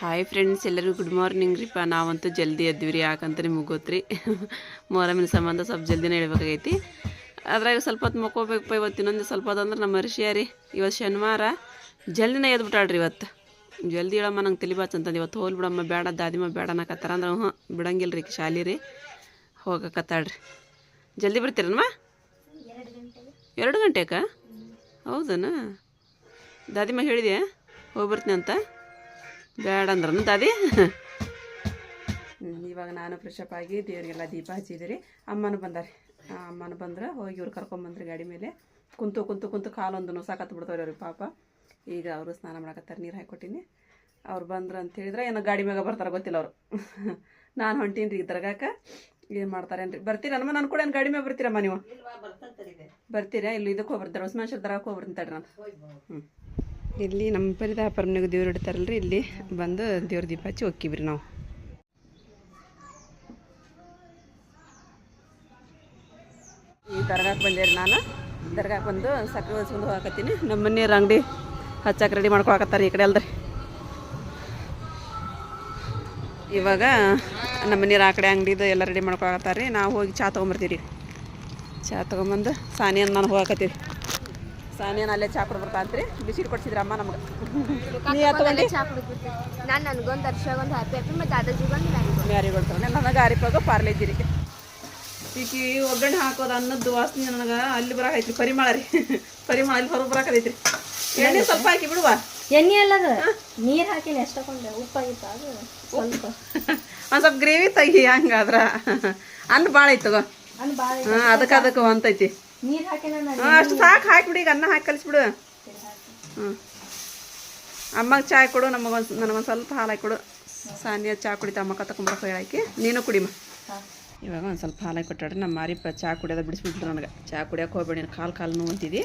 Hi friends ಎಲ್ಲರಿಗೂ good morning ರೀಪ್ಪ ನಾವಂತೂ ಜಲ್ದಿ ಎದ್ವಿ ರೀ. ಯಾಕಂತ ನಿಮಗೆ ಗೊತ್ತು ರೀ ಮೊರಮಿನ ಸಂಬಂಧ ಸ್ವಲ್ಪ ಜಲ್ದಿನೇ ಹೇಳ್ಬೇಕಾಗೈತಿ. ಅದ್ರಾಗ ಸ್ವಲ್ಪ ಹೊತ್ತು ಮಕ್ಕೋಬೇಕಪ್ಪ ಇವತ್ತು ಇನ್ನೊಂದು ಸ್ವಲ್ಪ ಅದಂದ್ರೆ ನಮ್ಮ ಮನುಷ್ಯ ರೀ. ಇವತ್ತು ಶನಿವಾರ ಜಲ್ದಿನೇ ಎದ್ಬಿಟ್ಟಾಳ್ರಿ ಇವತ್ತು. ಜಲ್ದಿ ಹೇಳಮ್ಮ, ನಂಗೆ ತಲಿಬಾಚ್ ಅಂತಂದು. ಇವತ್ತು ಹೋಲ್ ಬಿಡಮ್ಮ ಬೇಡ ದಾದಿಮ್ಮ ಬೇಡ ಅನ್ನಕತ್ತಾರ ಅಂದ್ರೆ ಹ್ಞೂ ಬಿಡಂಗಿಲ್ಲ ರೀ ಶಾಲಿ ರೀ. ಹೋಗಕತ್ತಾಳ್ರಿ. ಜಲ್ದಿ ಬರ್ತೀರನ್ಮ ಎರಡು ಗಂಟೆಗ? ಹೌದನ? ದಾದಿಮ್ಮ ಹೇಳಿದೆ ಹೋಗಿ ಬರ್ತೀನಿ ಅಂತ? ಬೇಡ ಅಂದ್ರನು ದಾದಿ ಇವಾಗ ನಾನು ಫ್ರೆಶಪ್ ಆಗಿ ದೇವರಿಗೆಲ್ಲ ದೀಪ ಹಚ್ಚಿದಿರಿ. ಅಮ್ಮನೂ ಬಂದಾರೆ. ಅಮ್ಮನ ಅಮ್ಮನೂ ಬಂದ್ರೆ ಹೋಗಿ ಇವ್ರು ಕರ್ಕೊಂಬಂದ್ರಿ ಗಾಡಿ ಮೇಲೆ. ಕುಂತು ಕುಂತು ಕುಂತು ಕಾಲೊಂದು ನುಸಾಕತ್ತು ಬಿಡ್ತಾವ್ರಿ ಅವ್ರಿಗೆ ಪಾಪ. ಈಗ ಅವರು ಸ್ನಾನ ಮಾಡಕತ್ತಾರೆ ನೀರು ಹಾಕಿಕೊಟ್ಟಿನಿ ಅವ್ರು ಬಂದ್ರು ಅಂತ ಹೇಳಿದ್ರೆ ಏನೋ ಗಾಡಿ ಮ್ಯಾಗ ಬರ್ತಾರೆ ಗೊತ್ತಿಲ್ಲ ಅವರು. ನಾನು ಹೊಂಟೀನಿ ರೀ ದರ್ಗಾಕ. ಏನು ಮಾಡ್ತಾರೇನ್ರಿ? ಬರ್ತೀರ ನಮ್ಮ ನಾನು ಕೂಡ ಏನು ಗಾಡಿ ಮ್ಯಾಗ ಬರ್ತೀರಮ್ಮ ನೀವು? ಬರ್ತೀರಾ? ಇಲ್ಲಿ ಇದಕ್ಕೆ ಹೋಗ್ಬರ್ತಾರೆ? ಉಸ್ಮಾನ್ ದರ್ಗಾಕ್ಕೆ ಹೋಗ್ಬರ್ತೀನಿ ತಡ್ರಿ ನಾನು. ಹ್ಞೂ ಇಲ್ಲಿ ನಮ್ಮ ಪರಿದ ಪರ್ಮನೆಗೆ ದೇವ್ರು ಇಡ್ತಾರಲ್ರಿ, ಇಲ್ಲಿ ಬಂದು ದೇವ್ರ ದೀಪ ಹಚ್ಚಿ ಹೋಗ್ತೀವ್ರಿ ನಾವು. ಈ ದರ್ಗಾಕ್ಕೆ ಬಂದೇರಿ ನಾನು. ದರ್ಗಾಕ್ಕೆ ಬಂದು ಸಕ್ಕರೆ ಹೊಲ್ಸ್ಕೊಂಡು ಹೋಗಕತ್ತೀನಿ. ನಮ್ಮ ಮನೆಯವ್ರ ಅಂಗಡಿ ಹಚ್ಚಕ್ಕೆ ರೆಡಿ ಮಾಡ್ಕೊಳಕತ್ತಾರೆ ಈ ಕಡೆ ಅಲ್ರಿ. ಇವಾಗ ನಮ್ಮ ಮನೆಯವ್ರ ಆ ಕಡೆ ಅಂಗಡಿದು ಎಲ್ಲ ರೆಡಿ ಮಾಡ್ಕೊಳಕತ್ತಾರೆ ರೀ ನಾವು ಹೋಗಿ ಚಾ ತೊಗೊಂಬರ್ತೀವಿ ರೀ ಚಾ ತೊಗೊಂಬಂದು ಸಾನಿಯನ್ನು ನಾನು ಹೋಗಕತ್ತೀವಿ ಸಾನಿಯನ್ ಅಲ್ಲೇ ಚಾ ಕೊಡ್ಬೇಕಂತ್ರಿ ಬಿಸಿಲು ಕೊಡ್ಸಿದ್ರ ಅಮ್ಮ ನಮ್ಗೆ? ನೀ ಈಕಿ ನಾನು ನನಗೊಂದು ವರ್ಷಗೊಂದು ಹ್ಯಾಪಿ ಹ್ಯಾಪಿ ಮತ್ತು ದಾದಾಜಿಗೊಂದು ಮ್ಯಾರಿ ಕೊಡ್ತಾರೆ ನನಗೆ ಆರಿಪಾಗ ಪಾರ್ಲೆ ಇದ್ದೀರಿ. ಈಗ ಒಗ್ಗರಣೆ ಹಾಕೋದು ಅನ್ನದ್ದು ವಾಸನೆ ನನಗೆ ಅಲ್ಲಿ ಬರಾಕೈತ್ರಿ ಪರಿಮಳ ರೀ. ಪರಿಮಳ ಅಲ್ಲಿ ಹೊರಗೆ ಬರಾಕತೈತ್ರಿ ಎಣ್ಣೆ ಸ್ವಲ್ಪ ಹಾಕಿ ಬಿಡುವ? ಎಣ್ಣೆ ಅಲ್ಲದ ನೀರು ಹಾಕಿ ಎಷ್ಟಕೊಂಡೆ ಉಪ್ಪಾಗಿತ್ತು ಅದು. ಸ್ವಲ್ಪ. ಒಂದು ಸ್ವಲ್ಪ ಗ್ರೇವಿ ತೆಗಿ ಹಂಗಾದ್ರ. ಅನ್ನ ಭಾಳ ಐತಗೋ ಅನ್ನ ಭಾಳ ಹಾಂ ಅದಕ್ಕೆ ಅದಕ್ಕೆ ಹೊಂತೈತಿ ನೀರು ನಾನು ಹಾಂ ಅಷ್ಟು ಸಾಕು ಹಾಕಿಬಿಡಿ ಈಗ ಅನ್ನ ಹಾಕಿ ಕಲಿಸ್ಬಿಡು. ಹ್ಞೂ ಅಮ್ಮಗೆ ಚಾಯ್ ಕೊಡು ನಮಗೊಂದು ನನಗೊಂದು ಸ್ವಲ್ಪ ಹಾಲು ಹಾಕಿ ಕೊಡು ಸಾನಿಯ ಚಾ ಕುಡಿತಾ ಅಮ್ಮ ಹೇಳಿ ಹಾಕಿ ನೀನು ಕುಡಿಮ. ಇವಾಗ ಒಂದು ಸ್ವಲ್ಪ ಹಾಲು ಹಾಕಿ ಕೊಟ್ಟಾಡ್ರಿ ನಮ್ಮ ಮಾರಿಪ್ಪ ಚಾ ಕುಡಿಯೋದ ಬಿಡಿಸ್ಬಿಟ್ರು ನನಗೆ. ಚಾ ಕುಡಿಯೋಕೆ ಹೋಗ್ಬೇಡಿ ಕಾಲು ಕಾಲು ನೋವು ಅಂತಿದ್ದಿ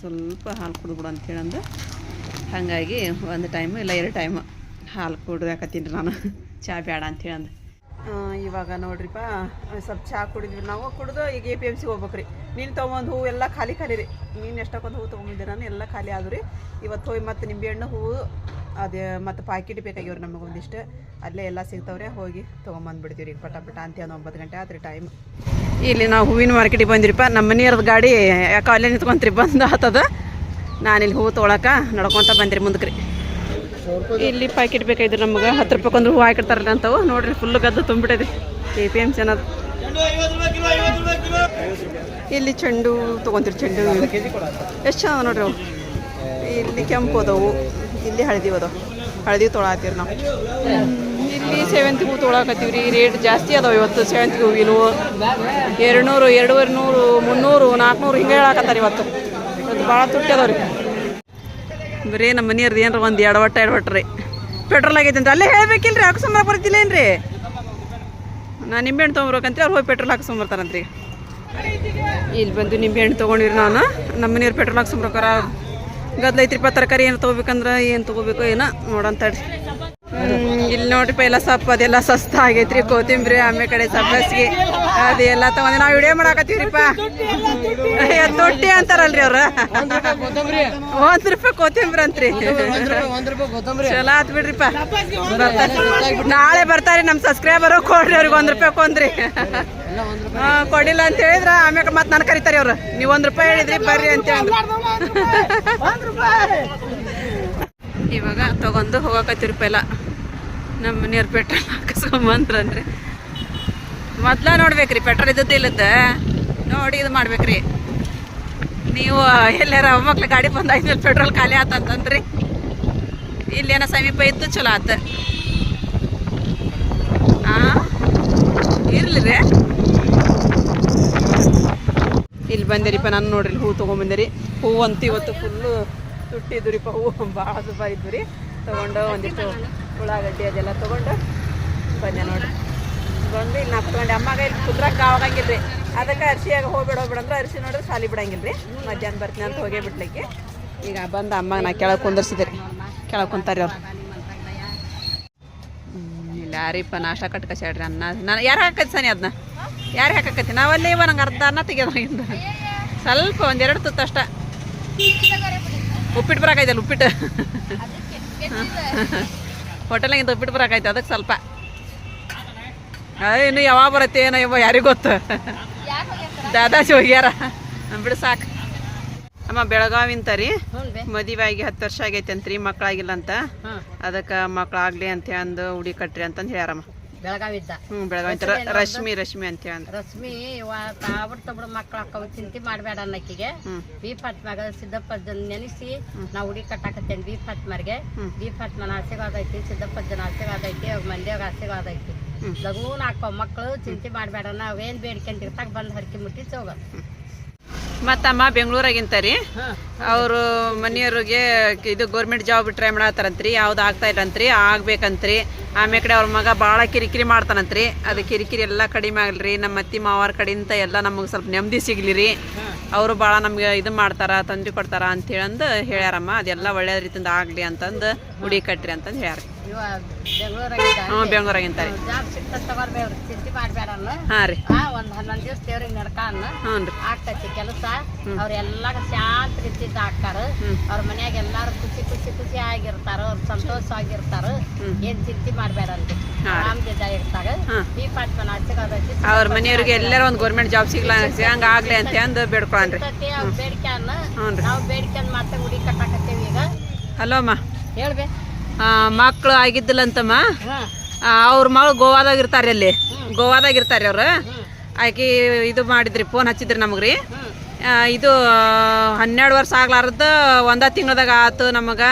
ಸ್ವಲ್ಪ ಹಾಲು ಕುಡಿದ್ಬಿಡು ಅಂತೇಳಂದು ಹಾಗಾಗಿ ಒಂದು ಟೈಮು ಇಲ್ಲ ಎರಡು ಟೈಮು ಹಾಲು ಕುಡ್ದಾಕತ್ತೀನಿ ನಾನು? ಚಾ ಬೇಡ ಅಂತೇಳಂದು ಇವಾಗ ನೋಡ್ರಿಪ್ಪ ಸ್ವಲ್ಪ ಚಹಾ ಕುಡಿದ್ವಿ. ನಾವು ಕುಡಿದು ಈಗ ಎ ಪಿ ಎಂ ಸಿ ಹೋಗ್ಬೇಕ್ರಿ. ನೀನು ತೊಗೊಂಬಂದು ಹೂವು ಎಲ್ಲ ಖಾಲಿ ಖಾಲಿ ರೀ. ನೀನು ಎಷ್ಟಕ್ಕೊಂದು ಹೂವು ತೊಗೊಂಡಿದ್ದೆ ನಾನು ಎಲ್ಲ ಖಾಲಿ ಆದ್ರು ರೀ. ಇವತ್ತು ಹೋಗಿ ಮತ್ತು ನಿಂಬೆಹಣ್ಣು ಹೂವು, ಅದೇ ಮತ್ತು ಪಾಕಿಟ್ ನಮಗೆ ಒಂದಿಷ್ಟು. ಅಲ್ಲೇ ಎಲ್ಲ ಸಿಗ್ತಾವ್ರೆ, ಹೋಗಿ ತೊಗೊಂಬಂದ್ಬಿಡ್ತೀವಿ ರೀ ಪಟ ಪಟ ಅಂತ ಒಂದು ಒಂಬತ್ತು ಗಂಟೆ ಆತ್ರಿ ಟೈಮ್ ಇಲ್ಲಿ ನಾವು ಹೂವಿನ ಮಾರ್ಕೆಟಿಗೆ ಬಂದಿರಿಪ್ಪ. ನಮ್ಮ ಮನೆಯವ್ರದ್ದು ಗಾಡಿ ಯಾಕೆ ಅಲ್ಲೇ ನಿಂತ್ಕೊಂತ್ರಿ ಬಂದು ಆತದ. ನಾನಿಲ್ಲಿ ಹೂವು ತೊಳಕ ನಡ್ಕೊತ ಬಂದಿರಿ ಮುಂದಕ್ಕೆ ರೀ. ಇಲ್ಲಿ ಪ್ಯಾಕೆಟ್ ಬೇಕಾಯ್ತು ನಮ್ಗೆ ಹತ್ತು ರೂಪಾಯಿ ಹೂವು ಹಾಕಿರ್ತಾರಲ್ಲ ಅಂತವು. ನೋಡ್ರಿ ಫುಲ್ ಗದ್ದು ತುಂಬಿಟ್ಟೈತಿ ಕೆ ಪಿ ಎಂ ಸಿ ಅನ್ನೋದು ಇಲ್ಲಿ ಚೆಂಡು, ತೊಗೊಂತೀರಿ ಚೆಂಡು. ಎಷ್ಟು ಚಂದ ನೋಡ್ರಿ ಅವು ಇಲ್ಲಿ ಕೆಂಪು ಅದಾವು. ಇಲ್ಲಿ ಹಳದಿ ಅದಾವು. ಹಳದಿ ತೊಳಾತೀರಿ ನಾವು. ಇಲ್ಲಿ ಸೇವಂತಿ ಹೂವು ತೊಳಾಕತ್ತೀವಿ ರೀ ರೇಟ್ ಜಾಸ್ತಿ ಅದಾವೆ ಇವತ್ತು. ಸೇವಂತಿ ಹೂವಿನ ಎರಡು ನೂರು ಎರಡೂವರೆ ನೂರು, ಮುನ್ನೂರು, ನಾಲ್ಕುನೂರು ಹಿಂಗೆ ಹೇಳಾಕತ್ತಾರೆ ಇವತ್ತು. ಇವತ್ತು ಭಾಳ ತುಟ್ಟಿ ಅದಾವೆ ರೀ ಬರೀ ನಮ್ಮ ಮನೆಯವ್ರದ್ದು ಏನಾರ ಒಂದು ಎರಡು ವಟ್ಟ ಎರಡು ವಟ್ಟ ರೀ. ಪೆಟ್ರೋಲ್ ಆಗೈತೆ ಅಂತ. ಅಲ್ಲೇ ಹೇಳ್ಬೇಕಿಲ್ಲ ರೀ ಹಾಕ್ಸಂಬರ ಬರ್ತಿಲ್ಲ ಏನು ರೀ ನಾನು ನಿಂಬೆಹಣ್ಣು ತೊಗೊಂಬರ್ಬೇಕಂತ ಅವ್ರು ಹೋಗಿ ಪೆಟ್ರೋಲ್ ಹಾಕ್ಸ್ಕೊಂಬರ್ತಾರಂತ್ರಿ. ಇಲ್ಲಿ ಬಂದು ನಿಂಬೆಹಣ್ಣು ತೊಗೊಂಡಿರಿ ನಾನು. ನಮ್ಮ ಮನೆಯವ್ರು ಪೆಟ್ರೋಲ್ ಹಾಕ್ಸ್ಕೊಂಬರ್ಕಾರ. ಗದ್ಲ ಐತ್ರಿಪ್ಪ, ತರಕಾರಿ ಏನು ತೊಗೋಬೇಕಂದ್ರೆ ಏನು ತೊಗೋಬೇಕು ಏನೋ ನೋಡಂತಡ್ರಿ ಇಲ್ಲಿ ನೋಡ್ರಿಪ್ಪ ಎಲ್ಲ ಸೊಪ್ಪು ಅದೆಲ್ಲ ಸಸ್ತ ಆಗೈತ್ರಿ ಕೋತಿಂಬ್ರಿ ಆಮೇಲೆ ಕಡೆ ಸಬ್ಬಸ್ಗೆ ಅದೆಲ್ಲ ತಗೊಂಡು ನಾವು ವಿಡಿಯೋ ಮಾಡಾಕತ್ತೀವ್ರಿಪ್ಪ ಅಯ್ಯೋ, ತೊಟ್ಟಿ ಅಂತಾರಲ್ರಿ ಅವ್ರ. ಒಂದ್ ರೂಪಾಯಿ ಕೋತಿಂಬ್ರಿ ಅಂತ್ರಿ. ಚಲೋ ಆತ್ ಬಿಡ್ರಿಪ್ಪ. ನಾಳೆ ಬರ್ತಾರೆ ನಮ್ಮ ಸಬ್ಸ್ಕ್ರೈಬರ್ ಕೊಡ್ರಿ ಅವ್ರಿಗೆ ಒಂದ್ ರೂಪಾಯಿ ಕೊಂದ್ರಿ. ಹಾ, ಕೊಡಿಲ್ಲ ಅಂತ ಹೇಳಿದ್ರ ಆಮ್ಯಾಕ ಮತ್ತೆ ನನ್ ಕರಿತಾರೆ ಅವ್ರು. ನೀವ್ ಒಂದ್ ರೂಪಾಯಿ ಹೇಳಿದ್ರಿ ಬರ್ರಿ ಅಂತ ಹೇಳಿ ಇವಾಗ ತಗೊಂಡು ಹೋಗಕತ್ತಿರ್ಪ ಎಲ್ಲ. ನಮ್ಮ ಮನೆಯವ್ರು ಪೆಟ್ರೋಲ್ ಹಾಕಿಸ್ಕೊಂಬಂದ್ರಂದ್ರೆ. ಮೊದ್ಲ ನೋಡ್ಬೇಕ್ರಿ ಪೆಟ್ರೋಲ್ ಇದ್ದದ್ದು ಇಲ್ಲದ ನೋಡಿ ಇದು ಮಾಡ್ಬೇಕ್ರಿ. ನೀವು ಎಲ್ಲಾರ ಮಕ್ಳು ಗಾಡಿ ಬಂದು ಆದ್ಮೇಲೆ ಪೆಟ್ರೋಲ್ ಖಾಲಿ ಆತಂತಂದ್ರಿ ಇಲ್ಲೇನೋ ಸಮೀಪ ಇತ್ತು ಚಲೋ ಆತ. ಆ? ಇರ್ಲಿ ರೀ. ಇಲ್ಲಿ ಬಂದಿರಿಪ್ಪ, ನಾನು ನೋಡ್ರಿ ಹೂ ತೊಗೊಂಬಂದಿರಿ. ಹೂ ಅಂತ ಇವತ್ತು ಫುಲ್ಲು ತುಟ್ಟಿದ್ದುರಿಪ್ಪ ಹೂವು ಭಾಳ ದುಬಾರಿ ಇದ್ದು ರೀ ತೊಗೊಂಡು ಒಂದಿಷ್ಟು ಉಳ್ಳಾಗಡ್ಡಿ ಅದೆಲ್ಲ ತೊಗೊಂಡು ಬಂದೆ ನೋಡಿ. ಬಂದು ಇಲ್ಲಿ ನಾ ಕುತ್ಕೊಂಡು. ಅಮ್ಮಗೆ ಇಲ್ಲಿ ಕುದ್ರಕ್ಕೆ ಆವಾಗಂಗಿಲ್ಲ ರೀ ಅದಕ್ಕೆ ಅರ್ಶಿಯಾಗ ಹೋಗ್ಬೇಡ ಹೋಗ್ಬೇಡ ಅಂದ್ರೆ ಅರ್ಶಿ ನೋಡಿದ್ರೆ ಸಾಲಿ ಬಿಡಂಗಿಲ್ಲ ರೀ ಮಧ್ಯಾಹ್ನ ಬರ್ತೀನಿ ಅಂತ ಹೋಗೇ ಬಿಡ್ಲಿಕ್ಕೆ. ಈಗ ಬಂದು ಅಮ್ಮಗೆ ನಾ ಕೆಳಗೆ ಕುಂದರ್ಸಿದೆ ರೀ. ಕೆಳಗೆ ಕುಂತಾರೆ ಅವ್ರು. ಯಾರಿಪ್ಪ, ನಾಷ್ಟ ಕಟ್ಕಸ್ಯಾಡ್ರಿ ಅನ್ನ. ನಾನು ಯಾರು ಹಾಕತ್ತಿ ಸನಿ ಅದನ್ನ ಯಾರು ಹಾಕಕತ್ತಿ? ನಾವಲ್ಲೇ ಇವ, ನಂಗೆ ಅರ್ಧ ಅನ್ನ ತೆಗೆಯೋದ್ರಿಂದ ಸ್ವಲ್ಪ ಒಂದೆರಡು ತುತ್ತು ಅಷ್ಟ. ಉಪ್ಪಿಟ್ಟು ಬರಾಕೈತಲ್ಲ ಉಪ್ಪಿಟ್ಟು? ಉಪ್ಪಿಟ್ಟು ಬಿಟ್ಟು ಬರಾಕೈತೆ ಅದಕ್ಕೆ ಸ್ವಲ್ಪ. ಅದೇ ಇನ್ನು ಯಾವಾಗ ಬರತ್ತೆ ಏನೋ ಇವ ಯಾರಿಗೂ ಗೊತ್ತು. ದಾದಾಜಿ ಹೋಗ್ಯಾರ. ಬಿಡು ಸಾಕು. ಅಮ್ಮ ಬೆಳಗಾವಿಂತ ರೀ. ಮದುವೆಯಾಗಿ ಬೇ ಮದುವೆ ಆಗಿ ಹತ್ತು ವರ್ಷ ಆಗೈತೆ ಅಂತ್ರಿ ಮಕ್ಕಳಾಗಿಲ್ಲ ಅಂತ. ಅದಕ್ಕೆ ಮಕ್ಕಳಾಗ್ಲಿ ಅಂತ ಅಂದು ಉಡಿ ಕಟ್ರಿ ಅಂತಂದು ಹೇಳ್ಯಾರಮ್ಮ. ಬೆಳಗಾವಿ ಅಂತ ರಶ್ಮಿ ರಶ್ಮಿ ಅಂತ ರಶ್ಮಿ ತಾಬಡ್ ತಬಡ್ ಮಕ್ಳು ಚಿಂತೆ ಮಾಡಬೇಡ ಅನ್ನಕ್ಕಿಗೆ ಬಿ ಫಾತ್ಮಾಗ ಸಿದ್ದಪ್ಪಜ್ಜನ್ ನೆನೆಸಿ ನಾ ಹುಡಿ ಕಟ್ಟಾಕತ್ತೇನೆ ಬಿ ಫಾತ್ಮರ್ಗೆ ಬಿ ಫಾತ್ಮನ ಆಶೀರ್ವಾದ ಐತಿ ಸಿದ್ದಪ್ಪಜ್ಜನ ಆಶೀರ್ವಾದ ಐತಿ ಅವ್ರ ಮಂದಿಯಾಗ ಆಶೀರ್ವಾದ ಐತಿ ಲಗೂನ ಹಾಕೋ ಮಕ್ಕಳು ಚಿಂತೆ ಮಾಡಬೇಡ ನಾವೇನು ಬೇಡ್ಕೊಂಡಿರ್ತಾಗ ಬಂದು ಹರಕೆ ಮುಟ್ಟಿ ಹೋಗ ಮತ್ತಮ್ಮ ಬೆಂಗಳೂರಾಗಿಂತ ರೀ ಅವರು ಮನೆಯವ್ರಿಗೆ ಇದು ಗೌರ್ಮೆಂಟ್ ಜಾಬ್ ಟ್ರೈ ಮಾಡತ್ತಾರಂತ್ರಿ ಯಾವ್ದು ಆಗ್ತಾ ಇಲ್ಲಂತ್ರಿ ಆಗ್ಬೇಕಂತ್ರಿ. ಆಮೇಲೆ ಕಡೆ ಅವ್ರ ಮಗ ಭಾಳ ಕಿರಿಕಿರಿ ಮಾಡ್ತಾನಂತ್ರಿ. ಅದು ಕಿರಿಕಿರಿ ಎಲ್ಲ ಕಡಿಮೆ ಆಗಲ್ರಿ ನಮ್ಮ ಅತ್ತಿ ಮಾವಾರ ಕಡೆಯಿಂದ ಎಲ್ಲ ನಮಗೆ ಸ್ವಲ್ಪ ನೆಮ್ಮದಿ ಸಿಗ್ಲಿ ರೀ. ಅವರು ಭಾಳ ನಮ್ಗೆ ಇದು ಮಾಡ್ತಾರ ತಂದು ಕೊಡ್ತಾರ ಅಂತ ಹೇಳಂದು ಹೇಳ್ಯಾರಮ್ಮ. ಅದೆಲ್ಲ ಒಳ್ಳೆ ರೀತಿಯಿಂದ ಆಗಲಿ ಅಂತಂದು ಹುಡಿ ಕಟ್ರಿ ಅಂತಂದು ಹೇಳ್ಯಾರ ಇವ ಬೆಂಗಳೂರಾಗಿದ್ದ ಹ್ಞೂ ಬೆಂಗಳೂರಾಗಿಂತ ರೀ ಜಾಬ್ ಸಿಕ್ತ ತಗೊಳ್ಬೇಡ್ರಿ ಚಿಂತೆ ಮಾಡಬೇಡ ಅನ್ನ ಹಾಂ ರೀ. ಆ ಒಂದು ಹನ್ನೊಂದು ದಿವಸ ದೇವ್ರಿಗೆ ನಡ್ಕ ಅನ್ನ ಹ್ಞೂ ರೀ. ಆಗ್ತೈತಿ ಕೆಲಸ. ಅವ್ರೆಲ್ಲ ಶಾಂತ ರೀತಿಯಿಂದ ಹಾಕ್ತಾರ ಅವ್ರ ಮನ್ಯಾಗ ಎಲ್ಲಾರು ಖುಷಿ ಖುಷಿ ಖುಷಿ ಆಗಿರ್ತಾರ. ಅವ್ರ ಸಂತೋಷವಾಗಿರ್ತಾರ ಏನ್ ಚಿಂತೆ ಮಾಡ್ಬೇಡ ಅಂತ ಆರಾಮದಿಂದ ಇರ್ತಾರ. ಈ ಪಾಟ್ಮನ ಹಚ್ಚಗೋದೈತಿ ಅವ್ರ ಮನೆಯವ್ರಿಗೆ ಎಲ್ಲರೂ ಒಂದು ಗೌರ್ಮೆಂಟ್ ಜಾಬ್ ಸಿಗ್ಲ ಹಂಗ ಆಗ್ಲಿ ಅಂತ ಅಂದ್ ಬೇಡ್ಕೊಳ್ರಿ ಬೇಡಿಕೆ ಅನ್ನ ನಾವು ಬೇಡಿಕೆ ಮಾತ್ರ ಗುಡಿ ಕಟ್ಟಾಕತ್ತೇವಿ ಈಗ. ಹಲೋ ಅಮ್ಮ. ಹೇಳ್ಬೇ. ಮಕ್ಕಳು ಆಗಿದ್ದಿಲ್ಲ ಅಂತಮ್ಮ. ಅವ್ರ ಮಗಳು ಗೋವಾದಾಗ ಇರ್ತಾರೆ ಅಲ್ಲಿ. ಗೋವಾದಾಗ ಇರ್ತಾರೆ ಅವ್ರು. ಆಕಿ ಇದು ಮಾಡಿದ್ರಿ ಫೋನ್ ಹಚ್ಚಿದ್ರಿ ನಮಗ್ರಿ. ಇದು ಹನ್ನೆರಡು ವರ್ಷ ಆಗ್ಲಾರ್ದ ಒಂದ ತಿಂಗಳದಾಗ ಆತು ನಮಗೆ.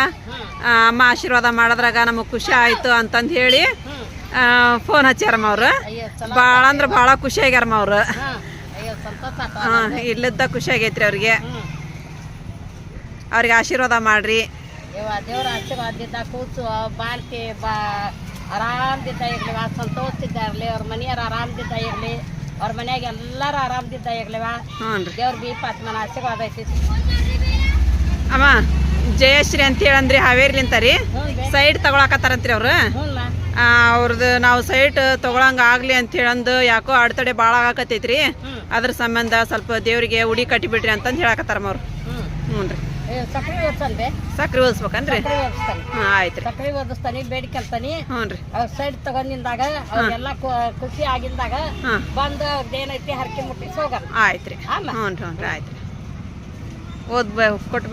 ಅಮ್ಮ ಆಶೀರ್ವಾದ ಮಾಡೋದ್ರಾಗ ನಮಗೆ ಖುಷಿ ಆಯಿತು ಅಂತಂದು ಹೇಳಿ ಫೋನ್ ಹಚ್ಚಾರಮ್ಮ ಅವರು. ಭಾಳ ಅಂದ್ರೆ ಭಾಳ ಖುಷಿ ಆಗ್ಯಾರಮ್ಮ ಅವರು. ಹಾ. ಇಲ್ಲದ ಖುಷಿ ಆಗೈತ್ರಿ ಅವ್ರಿಗೆ. ಅವ್ರಿಗೆ ಆಶೀರ್ವಾದ ಮಾಡ್ರಿ. ಇವ ದೇವ್ರ ಆಶೀರ್ವಾದದಿಂದ ಕೂಸು ಬಾಲ್ಕಿ ಬಾ ಆರಾಮದಿಂದ ಇರ್ಲಿವ ಸಂತೋಷದಿಂದ ಇರಲಿ ಅವ್ರ ಮನೆಯವ್ರು ಆರಾಮದಿಂದ ಇರಲಿ ಅವ್ರ ಮನೆಯಾಗ ಎಲ್ಲರೂ ಆರಾಮದಿಂದ ಇರ್ಲಿವ. ದೇವ್ರ ಬಿ ಪಾತ್ಮನ ಆಶೀರ್ವಾದ ಐತಿ. ಅಮ್ಮ ಜಯಶ್ರೀ ಅಂತ ಹೇಳಂದ್ರಿ ಹಾವೇರ್ಲಿಂತ ರೀ. ಸೈಡ್ ತಗೊಳಕತ್ತಾರಂತ್ರಿ ಅವ್ರು. ಅವ್ರದ್ದು ನಾವು ಸೈಟ್ ತಗೊಳಂಗ ಆಗ್ಲಿ ಅಂತ ಹೇಳಂದು ಯಾಕೋ ಅಡ್ತಡೆ ಭಾಳ ಆಗಕತ್ತೈತ್ರಿ. ಅದ್ರ ಸಂಬಂಧ ಸ್ವಲ್ಪ ದೇವರಿಗೆ ಉಡಿ ಕಟ್ಟಿಬಿಡ್ರಿ ಅಂತಂದು ಹೇಳಕತ್ತಾರಮ್ಮ ಅವ್ರು. ಹ್ಞೂ. ರೀ ಸಕ್ರೆ ಬೇ ಸಕ್ರೆ ಓದಿಸ್ಬೇಕನ್ರಿ ಹಾಂ ಆಯ್ತು ರೀ ಸಕ್ರೆ ಓದಿಸ್ತಾನೆ ಬೇಡಿಕೆಲ್ತಾನೆ ಹ್ಞೂ ರೀ ಅವ್ರ ಸೈಡ್ ತಗೊಂಡಿಂದಾಗ ಅವ್ರಿಗೆಲ್ಲ ಖುಷಿ ಆಗಿಂದಾಗ ಬಂದು ಅವ್ರದ್ದೇನೈತಿ ಹರಕೆ ಮುಟ್ಟಿಸಿ ಹೋಗಲ್ಲ. ಆಯ್ತು ರೀ ಹ್ಞೂ ರೀ ಹ್ಞೂ ರೀ ಆಯ್ತು ರೀ ಓದ್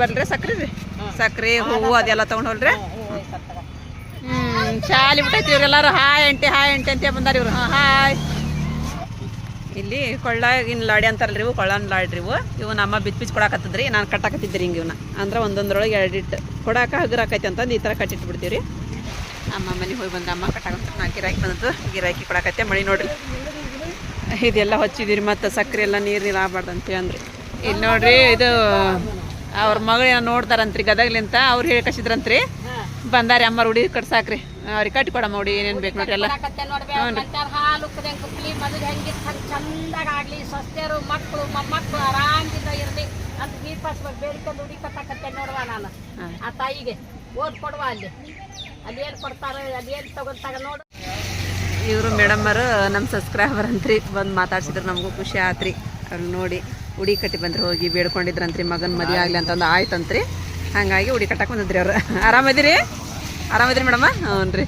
ಬರ್ರಿ ಸಕ್ರೆ ರೀ. ಸಕ್ರೆ ಹೂವು ಅದೆಲ್ಲ ತಗೊಂಡು ಶಾಲೆ ಹ್ಞೂ ಶಾಲಿ ಬಿಟ್ಟೈತಿ ಇವ್ರೆಲ್ಲರೂ. ಹಾಯ್ ಅಂಟಿ ಹಾಯ್ ಅಂಟಿ ಅಂತ ಬಂದಾರ ಇವ್ರು. ಹಾಂ ಹಾಯ್. ಇಲ್ಲಿ ಕೊಳ್ಳಾಗಿನ್ ಲಾಡಿ ಅಂತಾರಲ್ರಿ ಇವು ಕೊಳ್ಳನ್ ಲಾಡ್ರಿ ಇವು. ಇವು ನಮ್ಮ ಬಿಚ್ಚ ಬಿಚ್ಚು ಕೊಡಾಕತ್ತದ್ರಿ, ನಾನು ಕಟ್ಟಾಕತ್ತಿದ್ರಿ ಹಿಂಗೆ ಇವನ್ನ ಅಂದ್ರೆ ಒಂದೊಂದ್ರೊಳಗೆ ಎರಡಿಟ್ಟು ಕೊಡಾಕ ಹಗುರಾಕೈತಿ ಅಂತಂದು ಈ ಥರ ಕಟ್ಟಿಟ್ಬಿಡ್ತೀವಿ ರೀ ಅಮ್ಮ ಮನೆಗೆ ಹೋಗಿ ಬಂದ ಅಮ್ಮ ಕಟ್ಟಾಕಂತ ನಾ ಗಿರಾಕಿ ಬಂದದ್ದು, ಗಿರಾಕಿ ಕೊಡಾಕತ್ತೆ ಮಳಿ ನೋಡ್ರಿ. ಇದೆಲ್ಲ ಹೊಚ್ಚಿದಿರಿ ಮತ್ತು ಸಕ್ಕರೆ ಎಲ್ಲ ನೀರು ನೀರು ಆಗ್ಬಾರ್ದು ಅಂತ ಅಂದ್ರಿ. ಇಲ್ಲಿ ನೋಡ್ರಿ ಇದು ಅವ್ರ ಮಗಳೇನೋ ನೋಡ್ತಾರಂತ್ರಿ ಗದಗ್ಲಿಂತ, ಅವ್ರು ಹೇಳಿ ಕಸಿದ್ರಂತ್ರಿ ಬಂದಾರಿ ಅಮ್ಮ ಉಡಿ ಕಟ್ಸಾಕ್ರಿ. ಅವ್ರಿಗೆ ಕಟ್ಟಿ ಕೊಡಮ್ಮ ನೋಡಿ ಏನೇನು ಬೇಕು ನೋಡಿ ಎಲ್ಲ. ಹಾಲು ಕುಪ್ಲಿ ಮದುವೆ ಹೆಂಗಿತ್ತು ಹಂಗೆ ಚಂದಾಗ ಆಗ್ಲಿ ಸಸ್ತೆಯರು ಮಕ್ಕಳು ಮೊಮ್ಮಕ್ಕಳು ಆರಾಮದಿಂದ ಇರಲಿ ಅಂತ ನೀರು ಪಾಸ್ಬೇಕು ಬೇಡಿಕೆ ದುಡಿ ಕಟ್ಟಾಕತ್ತೆ ನೋಡುವ ನಾನು. ಆ ತಾಯಿಗೆ ಓದ್ ಕೊಡುವ ಅಲ್ಲಿ. ಅಲ್ಲಿ ಏನು ಕೊಡ್ತಾರೆ ಅಲ್ಲಿ ಏನು ತಗೊಂತಾಗ ನೋಡು. ಇವರು ಮೇಡಮ್ಮರು ನಮ್ಮ ಸಬ್ಸ್ಕ್ರೈಬರ್ ಅಂತ್ರಿ ಬಂದು ಮಾತಾಡ್ಸಿದ್ರು ನಮಗೂ ಖುಷಿ ಆತ್ರಿ. ಅವ್ರು ನೋಡಿ ಉಡಿ ಕಟ್ಟಿ ಬಂದ್ರೆ ಹೋಗಿ ಬೇಡ್ಕೊಂಡಿದ್ರಂತ್ರಿ ಮಗನ ಮದುವೆ ಆಗಲಿ ಅಂತಂದು ಆಯ್ತಂತ್ರಿ. ಹಾಗಾಗಿ ಉಡಿ ಕಟ್ಟಕ್ಕೆ ಬಂದಿದ್ರಿ ಅವ್ರು. ಆರಾಮದಿರಿ? ಆರಾಮದಿರಿ ಮೇಡಮ್ಮ ಹ್ಞೂ ರೀ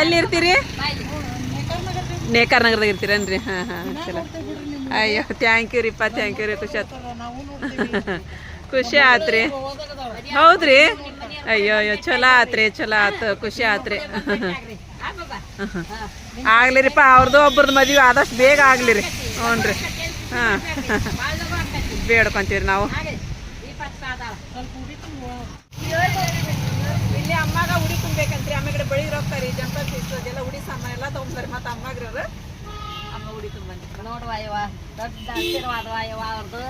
ಎಲ್ಲಿ ಇರ್ತೀರಿ ನೇಕಾರ್ ನಗರದಾಗ ಇರ್ತೀರೇನ್ರಿ ಹಾಂ ಹಾಂ, ಚಲೋ. ಅಯ್ಯೋ ಥ್ಯಾಂಕ್ ಯು ರೀಪ್ಪ ಥ್ಯಾಂಕ್ ಯು ರೀ, ಖುಷಿ ಆಯ್ತು ಖುಷಿ ಆತ್ರಿ. ಹೌದ್ರಿ? ಅಯ್ಯೋ ಅಯ್ಯೋ, ಚಲೋ ಆತ್ರಿ, ಚಲೋ ಆತು, ಖುಷಿ ಆತ್ರಿ. ಆಗ್ಲಿರಿಪ್ಪ ಅವ್ರದ್ದು ಒಬ್ರದ್ದು ಮದುವೆ ಆದಷ್ಟು ಬೇಗ ಆಗ್ಲಿ ರೀ. ಹ್ಞೂ ರೀ ಹಾಂ. ಬೇಡ್ಕೊಂತೀವಿ ನಾವು. ಇಲ್ಲಿ ಅಮ್ಮಾಗ ಉಡಿ ತುಂಬೇಕಂತ್ರಿ ಆಮೇಲೆ ಕಡೆ ಬಳಿ ಹೋಗ್ತಾರೆ ಜಂಪರ್ ಪೀಸ್ ಅದೆಲ್ಲ ಉಡಿ ಸಾಮಾನು ಎಲ್ಲ ತೊಗೊಂಬರ್ತಾರೆ ಮತ್ತೆ ಅಮ್ಮಾಗ್ರವ್ರು. ಅಮ್ಮ ಉಡಿ ತುಂಬಂತ ನೋಡುವ ಇವ ದೊಡ್ಡ ಆಶೀರ್ವಾದವ ಇವ ಅವ್ರದ್ದು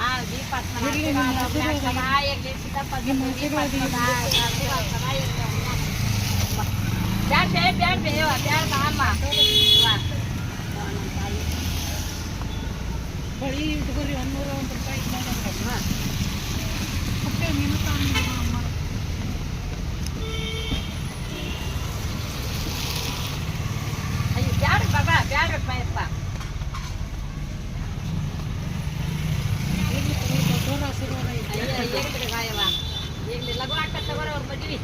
ಆ ದೀಪ ಬ್ಯಾಡ ಬ್ಯಾಡ ಬೇವ ಬ್ಯಾಡ ಅಮ್ಮ. ಅಯ್ಯೋ ಬ್ಯಾಡ ಬಾಬಾ ಬ್ಯಾಡ ಬಾಯಪ್ಪ ಅಯ್ಯೋ ಈಗಲೇ ಬಾಯವ್ವ ಈಗಲೇ ಲಘು ಹಾಕ ತಗೋರ ಅವ್ರ ಮದ್ವಿ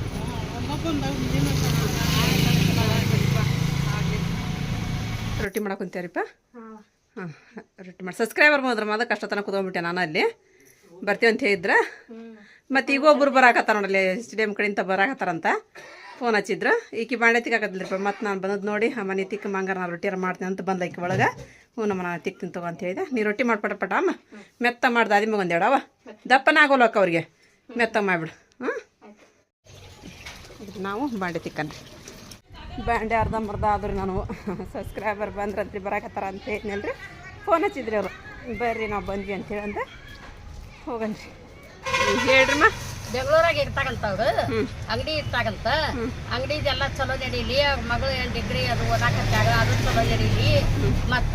ರೊಟ್ಟಿ ಮಾಡಕ್ಕೆ ಕುಂತೀರಿಪ್ಪ ಹಾಂ. ರೊಟ್ಟಿ ಮಾಡಿ. ಸಬ್ಸ್ಕ್ರೈಬರ್ ಬಂದ್ರೆ ಮಾದ ಕಷ್ಟ ತನಕ ಕುತ್ಕೊಂಡ್ಬಿಟ್ಟೆ ನಾನು ಅಲ್ಲಿ. ಬರ್ತೀವಿ ಅಂತ ಹೇಳಿದ್ರೆ. ಮತ್ತು ಈಗ ಒಬ್ರು ಬರಾಕತ್ತಾರ ನೋಡಲಿ ಸ್ಟೇಡಿಯಂ ಕಡೆಯಿಂದ ಬರಾಕತ್ತಾರಂತ. ಫೋನ್ ಹಚ್ಚಿದ್ರು. ಈಕಿ ಬಾಂಡೆ ತಿಕ್ಕಾಕತ್ತಿಲ್ಲಪ್ಪ ಮತ್ತು ನಾನು ಬಂದದ್ದು ನೋಡಿ ಆ ಮನೆ ತಿಕ್ಕ ಮಂಗಾರ ನಾನು ರೊಟ್ಟಿ ಮಾಡ್ತೀನಿ ಅಂತ ಬಂದ ಈಕೆ ಒಳಗೆ. ಹ್ಞೂ ನಮ್ಮ ನಾನು ತಿಕ್ತೀನಿ ತಗೋ ಅಂತ ಹೇಳಿದೆ. ನೀ ರೊಟ್ಟಿ ಮಾಡಿ ಪಟ ಅಮ್ಮ. ಮೆತ್ತ ಮಾಡ್ದೆ ಅದಿ ಮಗ ಅವ ದಪ್ಪನ ಆಗೋಲ್ವಕ್ಕ ಅವ್ರಿಗೆ. ಮೆತ್ತ ಮಾಡಿಬಿಡು. ಹಾಂ ನಾವು ಬಾಂಡೆ ತಿಕ್ಕನ್ರಿ. ಬಾಂಡೆ ಅರ್ಧಂಬರ್ಧ ಆದ್ರಿ ನಾನು ಸಬ್ಸ್ಕ್ರೈಬರ್ ಬಂದ್ರಂತ್ರಿ ಬರಾಕತ್ತಾರ ಅಂತ ಹೇಳಿದ್ನಲ್ರಿ. ಫೋನ್ ಹಚ್ಚಿದ್ರಿ ಅವರು. ಬರ್ರಿ ನಾವು ಬಂದ್ವಿ ಅಂತೇಳಿ ಅಂದ ಹೋಗನ್ರಿ. ಮಾ ಬೆಂಗಳೂರಾಗ ಇರ್ತಾಗಂತ ಅವ್ರು? ಅಂಗಡಿ ಇರ್ತಾಗಂತ? ಅಂಗಡಿದೆಲ್ಲ ಚಲೋ ನಡೀಲಿ ಅವ್ರ ಮಗಳು ಏನು ಡಿಗ್ರಿ ಅದು ಓದಾಕತ್ತಾಗ ಅದು ಚಲೋ ನಡೀಲಿ. ಮತ್ತ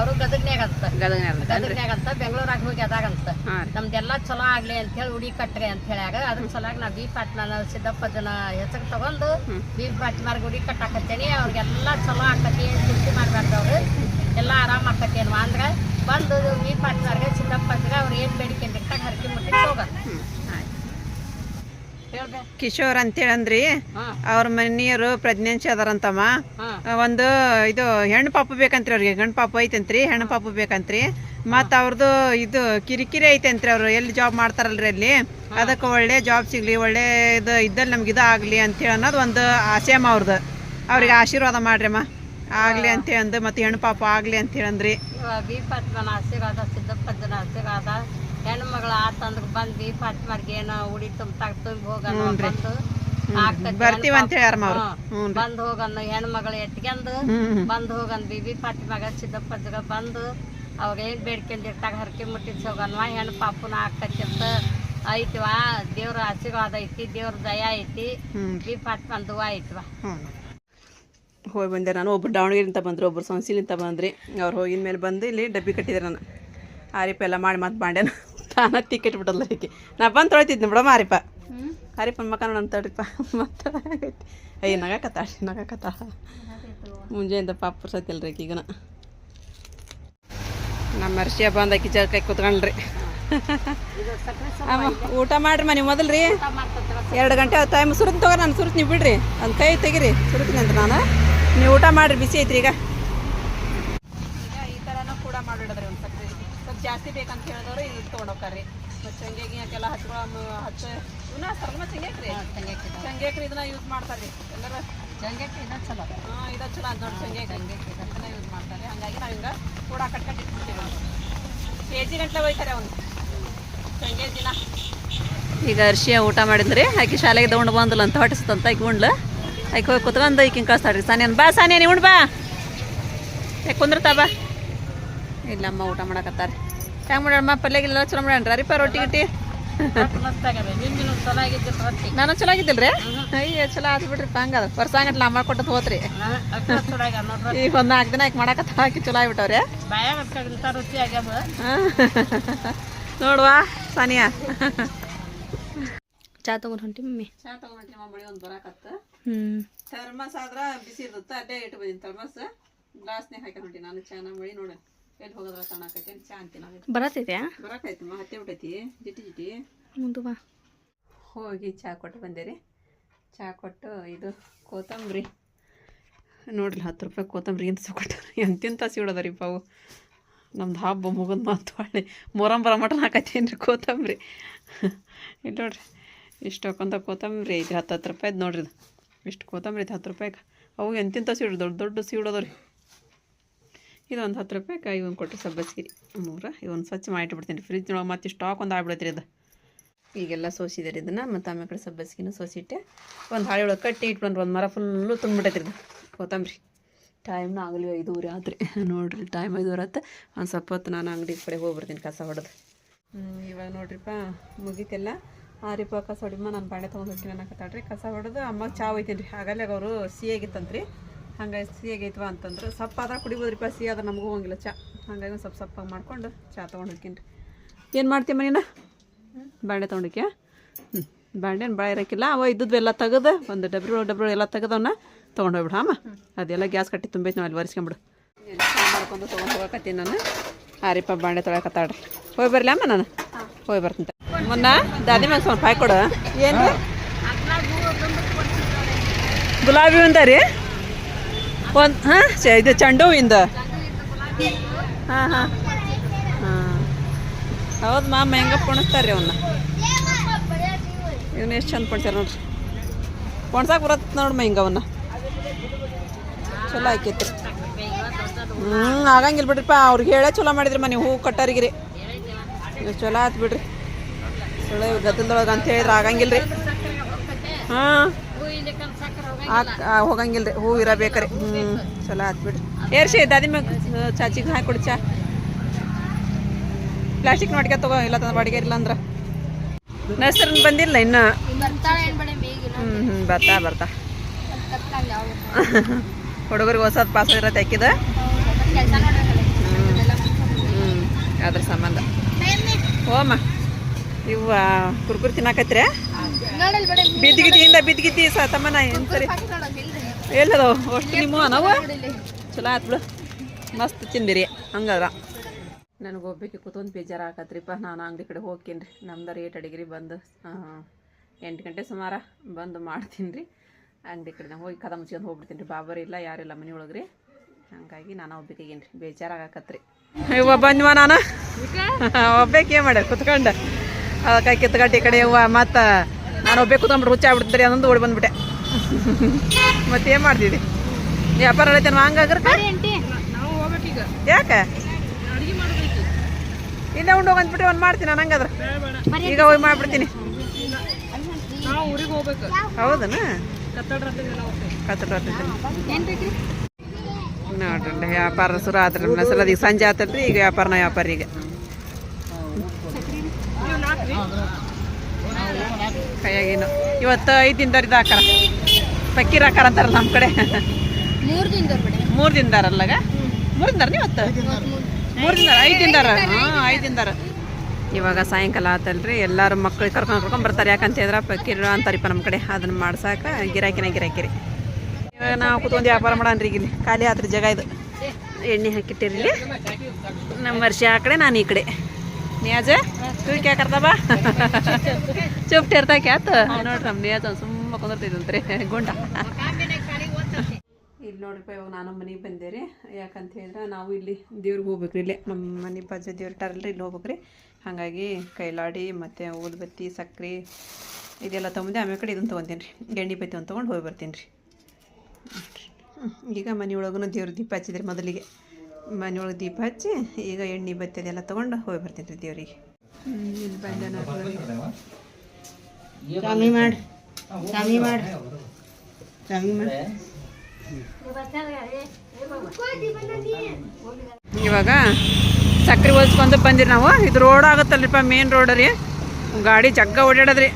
ಅವರು ಗದಗ್ನ್ಯಾಗಂತ ಗದಗ್ನ್ಯಾಗ ಅಂತ. ಬೆಂಗಳೂರಾಗ ಹೋಗಿ ಅದಾಗಂತ ನಮ್ದೆಲ್ಲ ಚಲೋ ಆಗ್ಲಿ ಅಂತ ಹೇಳಿ ಉಡಿ ಕಟ್ರಿ ಅಂತ ಹೇಳ್ಯಾಗ ಅದ್ರ ಸಲಾಗಿ ನಾ ಬಿ ಪಾಟ್ನ ಸಿದ್ದಪ್ಪ ಜನ ಹೆಸರು ತಗೊಂಡು ಬಿ ಪಾಟ್ನಾರ್ಗ ಉಡಿ ಕಟ್ಟಾಕತ್ತೇನಿ. ಅವ್ರಿಗೆಲ್ಲ ಚಲೋ ಆಕತಿ ಚಿಂತೆ ಮಾಡ್ಬಾರ್ದು ಅವ್ರು. ಎಲ್ಲ ಆರಾಮ್ ಆಕತಿ ಅನ್ವಾ ಅಂದ್ರೆ ಬಂದು ಬಿ ಪಾಟ್ನಾರ್ಗ ಸಿದ್ದಪ್ಪಜ್ಗ ಅವ್ರು ಏನ್ ಬೇಡಿಕೆ ಅಂತ ಹರಕೆ ಮುಟ್ಟಿ ಹೋಗ. ಹೇಳ್ದೆ ಕಿಶೋರ್ ಅಂತೇಳಿ ಅಂದ್ರಿ ಅವ್ರ ಮನೆಯವರು ಪ್ರಜ್ಞಾಂಶ ಅದಾರಂತಮ್ಮ. ಒಂದು ಇದು ಹೆಣ್ಣು ಪಾಪು ಬೇಕಂತ್ರಿ ಅವ್ರಿಗೆ. ಗಂಡು ಪಾಪು ಐತಂತ್ರಿ ಹೆಣ್ಣು ಪಾಪು ಬೇಕಂತ್ರಿ. ಮತ್ತು ಅವ್ರದ್ದು ಇದು ಕಿರಿಕಿರಿ ಐತಂತ್ರಿ ಅವ್ರು. ಎಲ್ಲಿ ಜಾಬ್ ಮಾಡ್ತಾರಲ್ರಿ ಅಲ್ಲಿ? ಅದಕ್ಕೆ ಒಳ್ಳೆ ಜಾಬ್ ಸಿಗಲಿ ಒಳ್ಳೆ ಇದು ಇದ್ದಲ್ಲಿ ನಮ್ಗೆ ಇದು ಆಗಲಿ ಅಂತೇಳಿ ಅನ್ನೋದು ಒಂದು ಆಸೆ ಅಮ್ಮ ಅವ್ರದ್ದು ಅವ್ರಿಗೆ ಆಶೀರ್ವಾದ ಮಾಡ್ರಿ ಅಮ್ಮ. ಆಗಲಿ ಅಂತೇಳಿ ಅಂದು ಮತ್ತು ಹೆಣ್ಣು ಪಾಪು ಆಗಲಿ ಅಂತ ಹೇಳಂದ್ರಿ ಬಿ ಆಶೀರ್ವಾದ ಸಿದ್ದಪ್ಪನ ಆಶೀರ್ವಾದ. ಹೆಣ್ಣು ಮಗಳ ಆತಂದ್ರ ಬಂದ್ ಬಿ ಪಾಟ್ಮಾರ್ಗೆ ಏನೋ ಉಡಿ ತುಂಬ ತುಂಬಿ ಹೋಗೋಣ ಬಂದು ಬರ್ತೀವಿ ಅಂತ ಅವ್ರು. ಬಂದ್ ಹೋಗನ್ ಹೆಣ್ಣು ಮಗಳು ಎತ್ಕೊಂಡು ಬಂದ್ ಹೋಗನ್ ಬಿಬಿ ಪಾಟಿ ಮಗ ಸಿದ್ದಪ್ಪಜ್ಜಗ ಬಂದು ಅವಾಗ ಏನ್ ಬೇಡ್ಕೊಂಡಿರ್ತಾಗ ಹರಕೆ ಮುಟ್ಟಿಸ್ ಹೋಗನ್ವಾ ಹೆಣ್ಣು ಪಾಪುನ ಆಕತಿ ಅಂತ ಐತಿವಾ. ದೇವ್ರ ಆಶೀರ್ವಾದ ಐತಿ ದೇವ್ರ ದಯ ಐತಿ. ಬಿ ಪಾಟ್ ಬಂದುವ ಐತಿವಾ. ಹೋಗಿ ಬಂದೆ ನಾನು ಒಬ್ರು ದಾವಣಗೆರೆಯಿಂದ ಬಂದರು ಒಬ್ರು ಸೊನ್ಸಿಲಿಂದ ಬಂದ್ರಿ. ಅವ್ರು ಹೋಗಿದ ಮೇಲೆ ಬಂದು ಇಲ್ಲಿ ಡಬ್ಬಿ ಕಟ್ಟಿದ್ರು ನಾನು ಆರಿಪ ಎಲ್ಲ ಮಾಡಿ ಮತ್ತೆ ಬಾಂಡೆನ ಟಿಕೆಟ್ ಬಿಡಲ್ಲ ಹೀಗೆ ನಾ ಬಂದು ತೊಳಿತಿದ್ನಿ ಬಿಡಮ್ಮ ಹರಿಪ ಆರಿಪನ ಮಕ್ಕ ನನ್ನ ತಡಿಪ ಮತ್ತೆ ಅಯ್ಯ ನಗಕತ್ತಾಳ ನಗಕತ್ತಾಳ. ಮುಂಜಾನೆಯಿಂದ ಪಾಪ ಸತ್ತಿಲ್ರಿ ಈಗನ. ನಮ್ಮ ಅರ್ಷಿಯ ಬಂದ ಆಕಿ ಜಳಕಾಯಿ ಕೈ ಕುತ್ಕೊಂಡ್ರಿ. ಊಟ ಮಾಡ್ರಿ ನೀವು ಮೊದಲು ರೀ ಎರಡು ಗಂಟೆ ಟೈಮ್ ಸುರುತ್ ತಗೋ ನಾನು ಸುರುತ್ ನೀವು ಬಿಡ್ರಿ. ಒಂದು ಕೈ ತೆಗಿರಿ ಸುರಿತೀನಿ ಅಂತ ನಾನು. ನೀವು ಊಟ ಮಾಡ್ರಿ ಬಿಸಿ ಐತ್ರಿ ಈಗ. ಈಗ ಈ ಥರನೂ ಕೂಡ ಸ್ವಲ್ಪ ಜಾಸ್ತಿ ಬೇಕಂತ ಹೇಳಿದವರು ಇದು ತೊಗೊಂಡೋಗ್ರಿ ಮತ್ತು ಚಂಗೆಗೆ ಯಾಕೆಲ್ಲ ಹಚ್ಕೊಳ ಹಚ್ಚ ಇವನ್ನ ಚಂಗ್ಯಾಕ್ರಿ ಚಂಗೇಕ್ರಿ. ಚಂಗ್ಯಾಕ್ರಿ ಇದನ್ನ ಯೂಸ್ ಮಾಡ್ತಾರೆ ರೀ ಎಲ್ಲರ ಚಂಗೇಕ್ರಿ ಇದ ಚಲೋ. ಹಾಂ ಇದು ಚಲೋ ಅಂತ ನೋಡಿ ಚಂಗ್ಯಾಕ್ರಿ ಇದನ್ನ ಯೂಸ್ ಮಾಡ್ತಾರೆ ಹಾಗಾಗಿ ನಾವು ಹಿಂಗೆ ಕೂಡ ಕಟ್ ಕಟ್ ಇಟ್ಬಿಡ್ತೀವಿ ಕೆ ಜಿ ಗಂಟೆ ಒಯ್ತಾರೆ ಅವನು. ಚಂಗೆ ದಿನ. ಈಗ ಅರ್ಶಿಯ ಊಟ ಮಾಡಿದ್ರಿ. ಆಕೆ ಶಾಲೆಗೆ ತಗೊಂಡು ಬಂದಲ್ಲ ಅಂತ ಹೊಟ್ಟಿಸ್ತಂತ ಈಗ ಉಂಡ್ಲು ಆಕೆ ಹೋಗಿ ಕುತ್ಕೊಂಡು ಈಕಿನ ಕಳಿಸ್ತಾಳ್ರಿ. ಸಾನಿಯನ್ ಬಾ ಸಾನಿಯನ್ ಉಂಡ್ ಬಾ. ಯಾಕೆ ಕುಂದ್ರತಾ ಬಾ. ಇಲ್ಲಮ್ಮ ಊಟ ಮಾಡಕತ್ತಾರೆ ಹೆಂಗೆ ಮಾಡ್ಯಾಳಮ್ಮ ಪಲ್ಯಗಿಲ್ಲ ಚಲೋ ಮಾಡ್ಯಾನ್ರಿ. ಅರಿಪ ರೊಟ್ಟಿ ಗಿಟ್ಟಿ? ನಾನು ಚಲೋ ಆಗಿದ್ದಿಲ್ರಿ ಅಯ್ಯ ಚಲೋ ಆತ್ ಬಿಡ್ರಿ ಹಂಗದ ವರ್ಷ ನಾ ಮಾಡ್ಕೊಟ್ಟದ್ ಹೋತ್ರಿ. ಈಗ ಒಂದು ನಾಲ್ಕು ದಿನ ಮಾಡಕತ್ತ ಹಾಕಿ ಚಲೋ ಆಗ್ಬಿಟ್ಟವ್ರೆ. ನೋಡುವ ಸಾನಿಯಾ. ಚಾ ತಗೊಂಡ್ ಹೊಂಟಿ ಮಮ್ಮಿ. ಚಾ ತಗೊಂಡ್ರಿ ಮಮ್ಮಳಿ ಒಂದು ಬರಾಕತ್ತ. ಹ್ಮ್. ಥರ್ಮಸ್ ಆದ್ರ ಬಿಸಿ ಇರುತ್ತೆ ಅಲ್ಲೇ ಇಟ್ಟು ಬಂದಿನಿ ಥರ್ಮಸ್. ಗ್ಲಾಸ್ನೇ ಹಾಕಿ ಹೊಂಟಿ ನಾನು ಚೆನ್ನಾಗಿ ಮಳಿ ನೋಡಿ. ಎಲ್ಲಿ ಹೋಗೋದ್ರ ತಣ್ಣಾಕೈತಿ ಚಾ ಅಂತೀನಿ ನಾನು ಬರಕೈತಿ ಮಾ ಹತ್ತಿ ಬಿಟ್ಟೈತಿ ಜಿಟಿ ಜಿಟಿ. ಮುಂದು ಬಾ. ಹೋಗಿ ಚಾ ಕೊಟ್ಟು ಬಂದೆ ರೀ. ಚಾ ಕೊಟ್ಟು ಇದು ಕೋತಂಬರಿ ನೋಡ್ರಿ ಹತ್ತು ರೂಪಾಯಿ ಕೊತ್ತಂಬರಿ ಅಂತ ಕೊಟ್ಟು ಎಂತೆಂತ ಸಿಡೋದರಿ ಪಾವು. ನಮ್ದು ಹಬ್ಬ ಮುಗಿದ್ ಮಾತು ಹೊಳ್ಳಿ. ಮೊರಂಬರ ಮಟನ್ ಹಾಕತ್ತೇನ್ರಿ ರೀ ಕೊತ್ತಂಬರಿ. ಇಲ್ಲಿ ನೋಡ್ರಿ ಇಷ್ಟು ಹಾಕೊಂತ ಕೊತ್ತಂಬರಿ ಐತಿ ಹತ್ತು ಹತ್ತು ರೂಪಾಯ್ದು ನೋಡ್ರಿ ಇದು. ಇಷ್ಟು ಕೊತ್ತಂಬರಿ ಐತಿ ಹತ್ತು ರೂಪಾಯಿಗೆ. ಅವು ಎಂತೆಂತ ಸೀಡು ದೊಡ್ಡ ದೊಡ್ಡ ಸೀಡೋದು ರೀ. ಇದೊಂದು ಹತ್ತು ರೂಪಾಯಿ ಕಾಯಿ ಒಂದು ಕೊಟ್ಟರೆ ಸಬ್ಬಸ್ಗಿರಿ ಮೂರ ಇವನ್ ಸ್ವಚ್ಛ ಮಾಡಿಟ್ಬಿಡ್ತೀನಿ ಫ್ರಿಜ್ ಒಳಗೆ ಮತ್ತೆ ಸ್ಟಾಕ್ ಒಂದು ಆಗ್ಬಿಡತ್ರಿ ಇದು. ಈಗೆಲ್ಲ ಸೋಸಿದಾರೆ ಇದನ್ನು. ಮತ್ತು ಆಮೇಲೆ ಕಡೆ ಸಬ್ಬಸ್ಗಿನೂ ಸೋಸಿಟ್ಟೆ. ಒಂದು ಹಾಳೆ ಒಳಗೆ ಕಟ್ಟಿ ಇಟ್ಬಿಡ್ರಿ ಒಂದು ಮರ ಫುಲ್ಲು ತುಂಬಿಟ್ಟೈತ್ರಿ ಇದು. ಕೊತ್ತಂಬರಿ. ಟೈಮ್ನ ಆಗಲಿ ಐದೂವರೆ ಆದ್ರಿ ನೋಡಿರಿ ಟೈಮ್ ಐದೂವರೆ ಆತ. ಒಂದು ಸ್ವಲ್ಪ ಹೊತ್ತು ನಾನು ಅಂಗಡಿ ಕಡೆ ಹೋಗ್ಬರ್ತೀನಿ ಕಸ ಹೊಡೆದು. ಇವಾಗ ನೋಡ್ರಿಪ್ಪ ಮುಗೀತೆಲ್ಲ. ರೀಪ ಕಸ ಹೊಡಿಮ್ಮ ನಾನು ಬಾಳೆ ತೊಗೊಂಡು ಹೋಗ್ತೀನಿ ಅನ್ನಕತ್ತಾಳ್ರಿ. ಕಸ ಹೊಡೆದು ಅಮ್ಮ ಚಾ ಒಯ್ತೀನಿ ರೀ ಆಗಲ್ಲೇ ಅವರು ಸಿಹಿಯಾಗಿತ್ತಂತ್ರಿ ಹಂಗಾಗಿ ಸಿಹಿಯಾಗೈತವ ಅಂತಂದ್ರೆ ಸಪ್ಪ ಆದ್ರೆ ಕುಡಿಬೋದ್ರಿಪ್ಪ ಸಿಹಿ ಆದ್ರೆ ನಮಗೂ ಹೋಗಿಲ್ಲ ಚಾ. ಹಂಗಾಗಿ ಒಂದು ಸ್ವಲ್ಪ ಸಪ್ಪಾಗಿ ಮಾಡ್ಕೊಂಡು ಚಾ ತೊಗೊಂಡು ಹೋಗ್ತೀನಿ ಏನು ಮಾಡ್ತೀವಿ ಮನೇನ? ಬಾಂಡೆ ತೊಗೊಂಡಿಕೆ ಹ್ಞೂ ಬಾಂಡೆನ ಭಾಳ ಇರೋಕ್ಕಿಲ್ಲ ಅವ ಇದ್ದದ್ದು ಎಲ್ಲ ತೆಗೆದು, ಒಂದು ಡಬ್ರಿ ಡಬ್ರಿ ಎಲ್ಲ ತೆಗೆದವನ್ನ ತೊಗೊಂಡು ಹೋಗ್ಬಿಡು ಅಮ್ಮ ಅದೆಲ್ಲ ಗ್ಯಾಸ್ ಕಟ್ಟಿ ತುಂಬೈತೆ ನಾವು ಅಲ್ಲಿ ಒರೆಸ್ಕೊಂಬಿಡು. ಮಾಡ್ಕೊಂಡು ತೊಗೊಂಡು ಹೋಗಕತ್ತೀನಿ ನಾನು. ಹಾರಿಪ್ಪ ಬಾಂಡೆ ತೊಗೊಳಕತ್ತಾಡ್ರಿ ಹೋಗಿ ಬರಲಿ ಅಮ್ಮ ನಾನು. ಹೋಗಿ ಬರ್ತೀನಿ ಮೊನ್ನ ದಾದಿ ಮ್ಯಾಗ ಸ್ವಲ್ಪ ಹಾಕಿ ಕೊಡು. ಏನು ಗುಲಾಬಿ ಅಂತ ರೀ ಒಂದು, ಹಾಂ? ಇದು ಚೆಂಡು ಹೂವಿಂದ ಹಾಂ ಹಾಂ. ಹಾಂ. ಹೌದು ಮಾಮ, ಹೆಂಗೆ ಪೊಣಸ್ತಾರೆ ರೀ ಅವನ್ನ ಇವನ್ನ ಎಷ್ಟು ಚಂದ ಪೊಣ್ಸ್ಯಾರ ನೋಡ್ರಿ. ಪೊಣ್ಸಾಕ ಬರತ್ತೆ ನೋಡ್ಮ ಹಿಂಗೆ ಅವನ್ನ ಚಲೋ ಆಕೈತಿ ಹ್ಞೂ ಆಗಂಗಿಲ್ಲ ಬಿಡ್ರಿಪ್ಪ ಅವ್ರಿಗೆ ಹೇಳೇ ಚಲೋ ಮಾಡಿದ್ರಿ ನೀವು ಹೂ ಕಟ್ಟೋರಿಗೆ ರೀ ಚಲೋ ಆಯ್ತು ಬಿಡ್ರಿ. ಚಲೋ ಗದ್ದಲದೊಳಗೆ ಅಂತ ಹೇಳಿದ್ರೆ ಆಗಂಗಿಲ್ಲ ರೀ ಹಾಂ. ಹೋಗಂಗಿಲ್ಲ ರೀ ಹೂ ಇರಬೇಕ್ರಿ. ಹ್ಞೂ ಚಲೋ ಆತ್ ಬಿಡ್ರಿ. ಏರ್ಸಿ ಮ್ಯಾಗ ಚಾಚಿಗೆ ಹಾಕಿ ಚಾ. ಪ್ಲಾಸ್ಟಿಕ್ ನೋಡ್ಕೆ ತಗೋ, ಇಲ್ಲ ತಂದ್ರೆ ಬಾಡಿಗೆ ಇಲ್ಲ ಅಂದ್ರೆ. ನರ್ಸರ್ ಬಂದಿಲ್ಲ ಇನ್ನು. ಹ್ಞೂ ಹ್ಞೂ ಬರ್ತಾ ಬರ್ತಾ. ಹುಡುಗರಿಗೆ ಹೊಸದು ಪಾಸ್ ಇರತ್ತೆ ಹಾಕಿದ ಹ್ಞೂ ಅದ್ರ ಸಂಬಂಧ. ಹೋಮ. ಇವ ಕುರ್ಕುರ್ ತಿನ್ನಾಕತ್ರಿ ಬಿದ್ದಿಗಿದ್ದಿಯಿಂದ ಬಿದ್ದಿಗಿದ್ದಿ ಸ ತಮ್ಮನ ಸರಿ? ಎಲ್ಲದ ಅಷ್ಟು ನಿಮ್ಮ ನಾವು ಚಲೋ ಆತ್ ಬಿಡು. ಮಸ್ತ್ ತಿಂದಿರಿ ಹಂಗಾದ್ರ. ನನಗೆ ಒಬ್ಬಕ್ಕೆ ಕೂತೊಂದು ಬೇಜಾರು ಆಕತ್ರಿಪ್ಪ ನಾನು ಅಂಗಡಿ ಕಡೆ ಹೋಗ್ತೀನಿ ರೀ ನಮ್ದು ರೇಟ್ ಅಡಿಗೆ ಬಂದು ಎಂಟು ಗಂಟೆ ಸುಮಾರು ಬಂದು ಮಾಡ್ತೀನಿ ರೀ ಅಂಗಡಿ ಕಡೆ ಹೋಗಿ ಕದ ಮುಚ್ಕೊಂಡು ಹೋಗ್ಬಿಡ್ತೀನಿ ರೀ ಬಾಬರ್ ಇಲ್ಲ ಯಾರಿಲ್ಲ ಮನೆ ಒಳಗೆ ರೀ ಹಂಗಾಗಿ ನಾನು ಒಬ್ಬಕ್ಕೇನು ರೀ ಬೇಜಾರಾಗಕತ್ರಿ. ಇವ ಬಂದ್ವ ನಾನು? ಒಬ್ಬಕ್ಕೆ ಏನು ಮಾಡ್ಯಾರ ಕುತ್ಕೊಂಡು. ಅದಕ್ಕೆ ಕಿತ್ಕಟ್ಟಿ ಈ ಕಡೆ ಇವ ಮತ್ತು ನಾನು ಒಬ್ಬೇ ಕುತ್ಕೊಂಡ್ಬಿಟ್ಟು ಹುಚ್ಚ ಆಗ್ಬಿಡ್ತಾರೆ ಅದೊಂದು ಓಡಿ ಬಂದ್ಬಿಟ್ಟೆ. ಮತ್ತೇನು ಮಾಡ್ತಿದ್ದಿ? ವ್ಯಾಪಾರ ನಡೀತಾನೆ ಹಂಗಾಗ್ರಕ್ಕ? ಯಾಕೆ? ಇಲ್ಲೇ ಉಂಡು ಹೋಗಂದ್ಬಿಟ್ಟು ಒಂದು ಮಾಡ್ತೀನಿ ನಾನು ಹಂಗಾದ್ರೆ. ಈಗ ಹೋಗಿ ಮಾಡ್ಬಿಡ್ತೀನಿ. ಹೌದನ? ನೋಡ್ರಿ ವ್ಯಾಪಾರ ಶುರು ಆತ್ರಿ ನಮ್ಮ ಸಲ ಈಗ ಸಂಜೆ ಆತಲ್ರಿ ಈಗ ವ್ಯಾಪಾರನ ವ್ಯಾಪಾರ ಈಗ ಕೈಯಾಗೇನು. ಇವತ್ತು ಐದು ದಿನದವ್ರು ಇದು ಹಾಕಾರ. ಪಕ್ಕೀರ್ ಹಾಕಾರ ಅಂತಾರಲ್ಲ ನಮ್ಮ ಕಡೆ. ಮೂರು ದಿನದಾರಲ್ಲಗ ಮೂರು ದಿನ ಇವತ್ತು? ಮೂರು ದಿನ ಐದು ದಿನದಾರ ಹಾಂ ಐದು ದಿನದಾರ ಇವಾಗ ಸಾಯಂಕಾಲ ಆತಲ್ರಿ ಎಲ್ಲರೂ ಮಕ್ಳಿಗೆ ಕರ್ಕೊಂಡು ಕರ್ಕೊಂಡು ಬರ್ತಾರೆ ಯಾಕಂತ ಹೇಳಿದ್ರೆ ಪಕ್ಕೀರ್ ಅಂತಾರಿಪ್ಪ ನಮ್ಮ ಕಡೆ. ಅದನ್ನು ಮಾಡ್ಸಾಕ ಗಿರಾಕಿನ ಗಿರಾಕಿ ರೀ ಇವಾಗ ನಾವು ಕುತ್ಕೊಂಡು ವ್ಯಾಪಾರ ಮಾಡೋಣ ರೀ ಇಲ್ಲಿ. ಖಾಲಿ ಆತ್ರಿ ಜಾಗ ಇದು. ಎಣ್ಣೆ ಹಾಕಿಟ್ಟಿರಲಿ ನಮ್ಮ ವರ್ಷ ಆ ಕಡೆ ನಾನು ಈ ಕಡೆ. ನ್ಯಾಜ ತೂ ಕ್ಯಾ ಕರ್ದ ಬಾ? ಚುಪ್ ಟೇರ್ತಾ ಕ್ಯಾತ್ ನೋಡ್ರಿ ನಮ್ಮ ನ್ಯಾಜ ಸುಮ್ಮ ಕುಂದಿರ್ತೈತಂತ್ರಿ ಗುಂಡ. ಇಲ್ಲಿ ನೋಡ್ರಿಪ್ಪ ಇವಾಗ ನಾನು ಮನೆಗೆ ಬಂದೆ ರೀ ಯಾಕಂತ ಹೇಳಿದ್ರೆ ನಾವು ಇಲ್ಲಿ ದೇವ್ರಿಗೆ ಹೋಗ್ಬೇಕ್ರಿ, ಇಲ್ಲೇ ನಮ್ಮ ಮನೆ ಬಾಜು ದೇವ್ರ ಇಟ್ಟಾರಲ್ರಿ ಇಲ್ಲಿ ಹೋಗ್ಬೇಕ್ರಿ. ಹಾಗಾಗಿ ಕೈಲಾಡಿ ಮತ್ತು ಊದ್ಬತ್ತಿ ಸಕ್ಕರೆ ಇದೆಲ್ಲ ತೊಗೊಂಡೆ ಆಮೇಲೆ ಕಡೆ ಇದನ್ನು ತೊಗೊಂತೀನಿ ರೀ ಎಣ್ಣೆ ಬತ್ತಿ ಒಂದು ತೊಗೊಂಡು ಹೋಗಿ ಬರ್ತೀನಿ ರೀ ಈಗ ಮನೆಯೊಳಗೂ ದೇವ್ರ ದೀಪ ಹಚ್ಚಿದ್ರಿ ಮೊದಲಿಗೆ. ಮನೆಯೊಳಗೆ ದೀಪ ಹಚ್ಚಿ ಈಗ ಎಣ್ಣೆ ಬತ್ತಿ ಅದೆಲ್ಲ ತೊಗೊಂಡು ಹೋಗಿ ಬರ್ತೀನಿ ರೀ ದೇವ್ರಿಗೆ. ಇಲ್ಲಿ ಮಾಡಿ. ಮಾಡಿ. ಮಾಡಿ. ಇವಾಗ ಸಕ್ಕರೆ ಹೊಲ್ಸ್ಕೊಂಡು ಬಂದಿರಿ ನಾವು. ಇದು ರೋಡ್ ಆಗುತ್ತಲ್ರಿಪ್ಪ ಮೇನ್ ರೋಡ್ ರೀ. ಗಾಡಿ ಜಗ್ಗ ಓಡಾಡದ್ರಿ.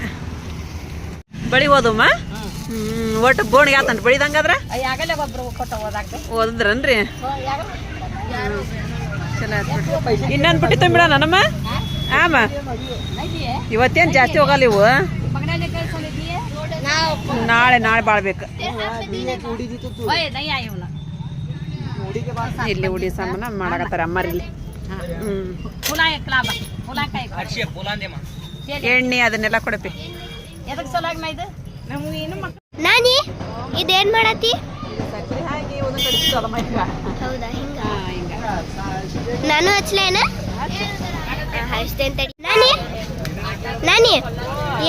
ಬಳಿ ಹೋದಮ್ಮ ಹ್ಞೂ ಒಟ್ಟು ಬೋಣಿಗೆ ಆತನ್ರಿ. ಬಳಿದಂಗಾದ್ರೆ? ಓದಿದ್ರನ್ರಿ ಬಿಡ್ರಿ ಇನ್ನೊಂದು ಪುಟ್ಟಿ ತುಂಬಿಡ ನನ್ನಮ್ಮ ಆಮ. ಇವತ್ತೇನು ಜಾಸ್ತಿ ಹೋಗಲ್ಲ ಇವು? ನಾಳೆ ನಾಳೆ ಬಾಳ್ಬೇಕು. ಇಲ್ಲಿ ಉಡಿ ಸಾಮಾನ ಮಾಡಕತ್ತಾರ ಅಮ್ಮರಿ ಇಲ್ಲಿ ಹ್ಞೂ ಹುಲ ಎಕ್ಲಾಬ ಹುಲ ಕಾಯಿ ಎಣ್ಣೆ ಅದನ್ನೆಲ್ಲ ಕೊಡಪಿ ನಾನಿ? ಇದೇನ್ ಮಾಡತ್ತಿ? ಸಕ್ಕರೆ ಹಾಕಿ ಒಂದು ಕಡಿಸ್ತು ಹೌದಾ ಹಿಂಗ. ನಾನು ಹಚ್ಲೇನ ಹಚ್ತೇನೆ ತಡಿ ನಾನಿ? ನಾನಿ?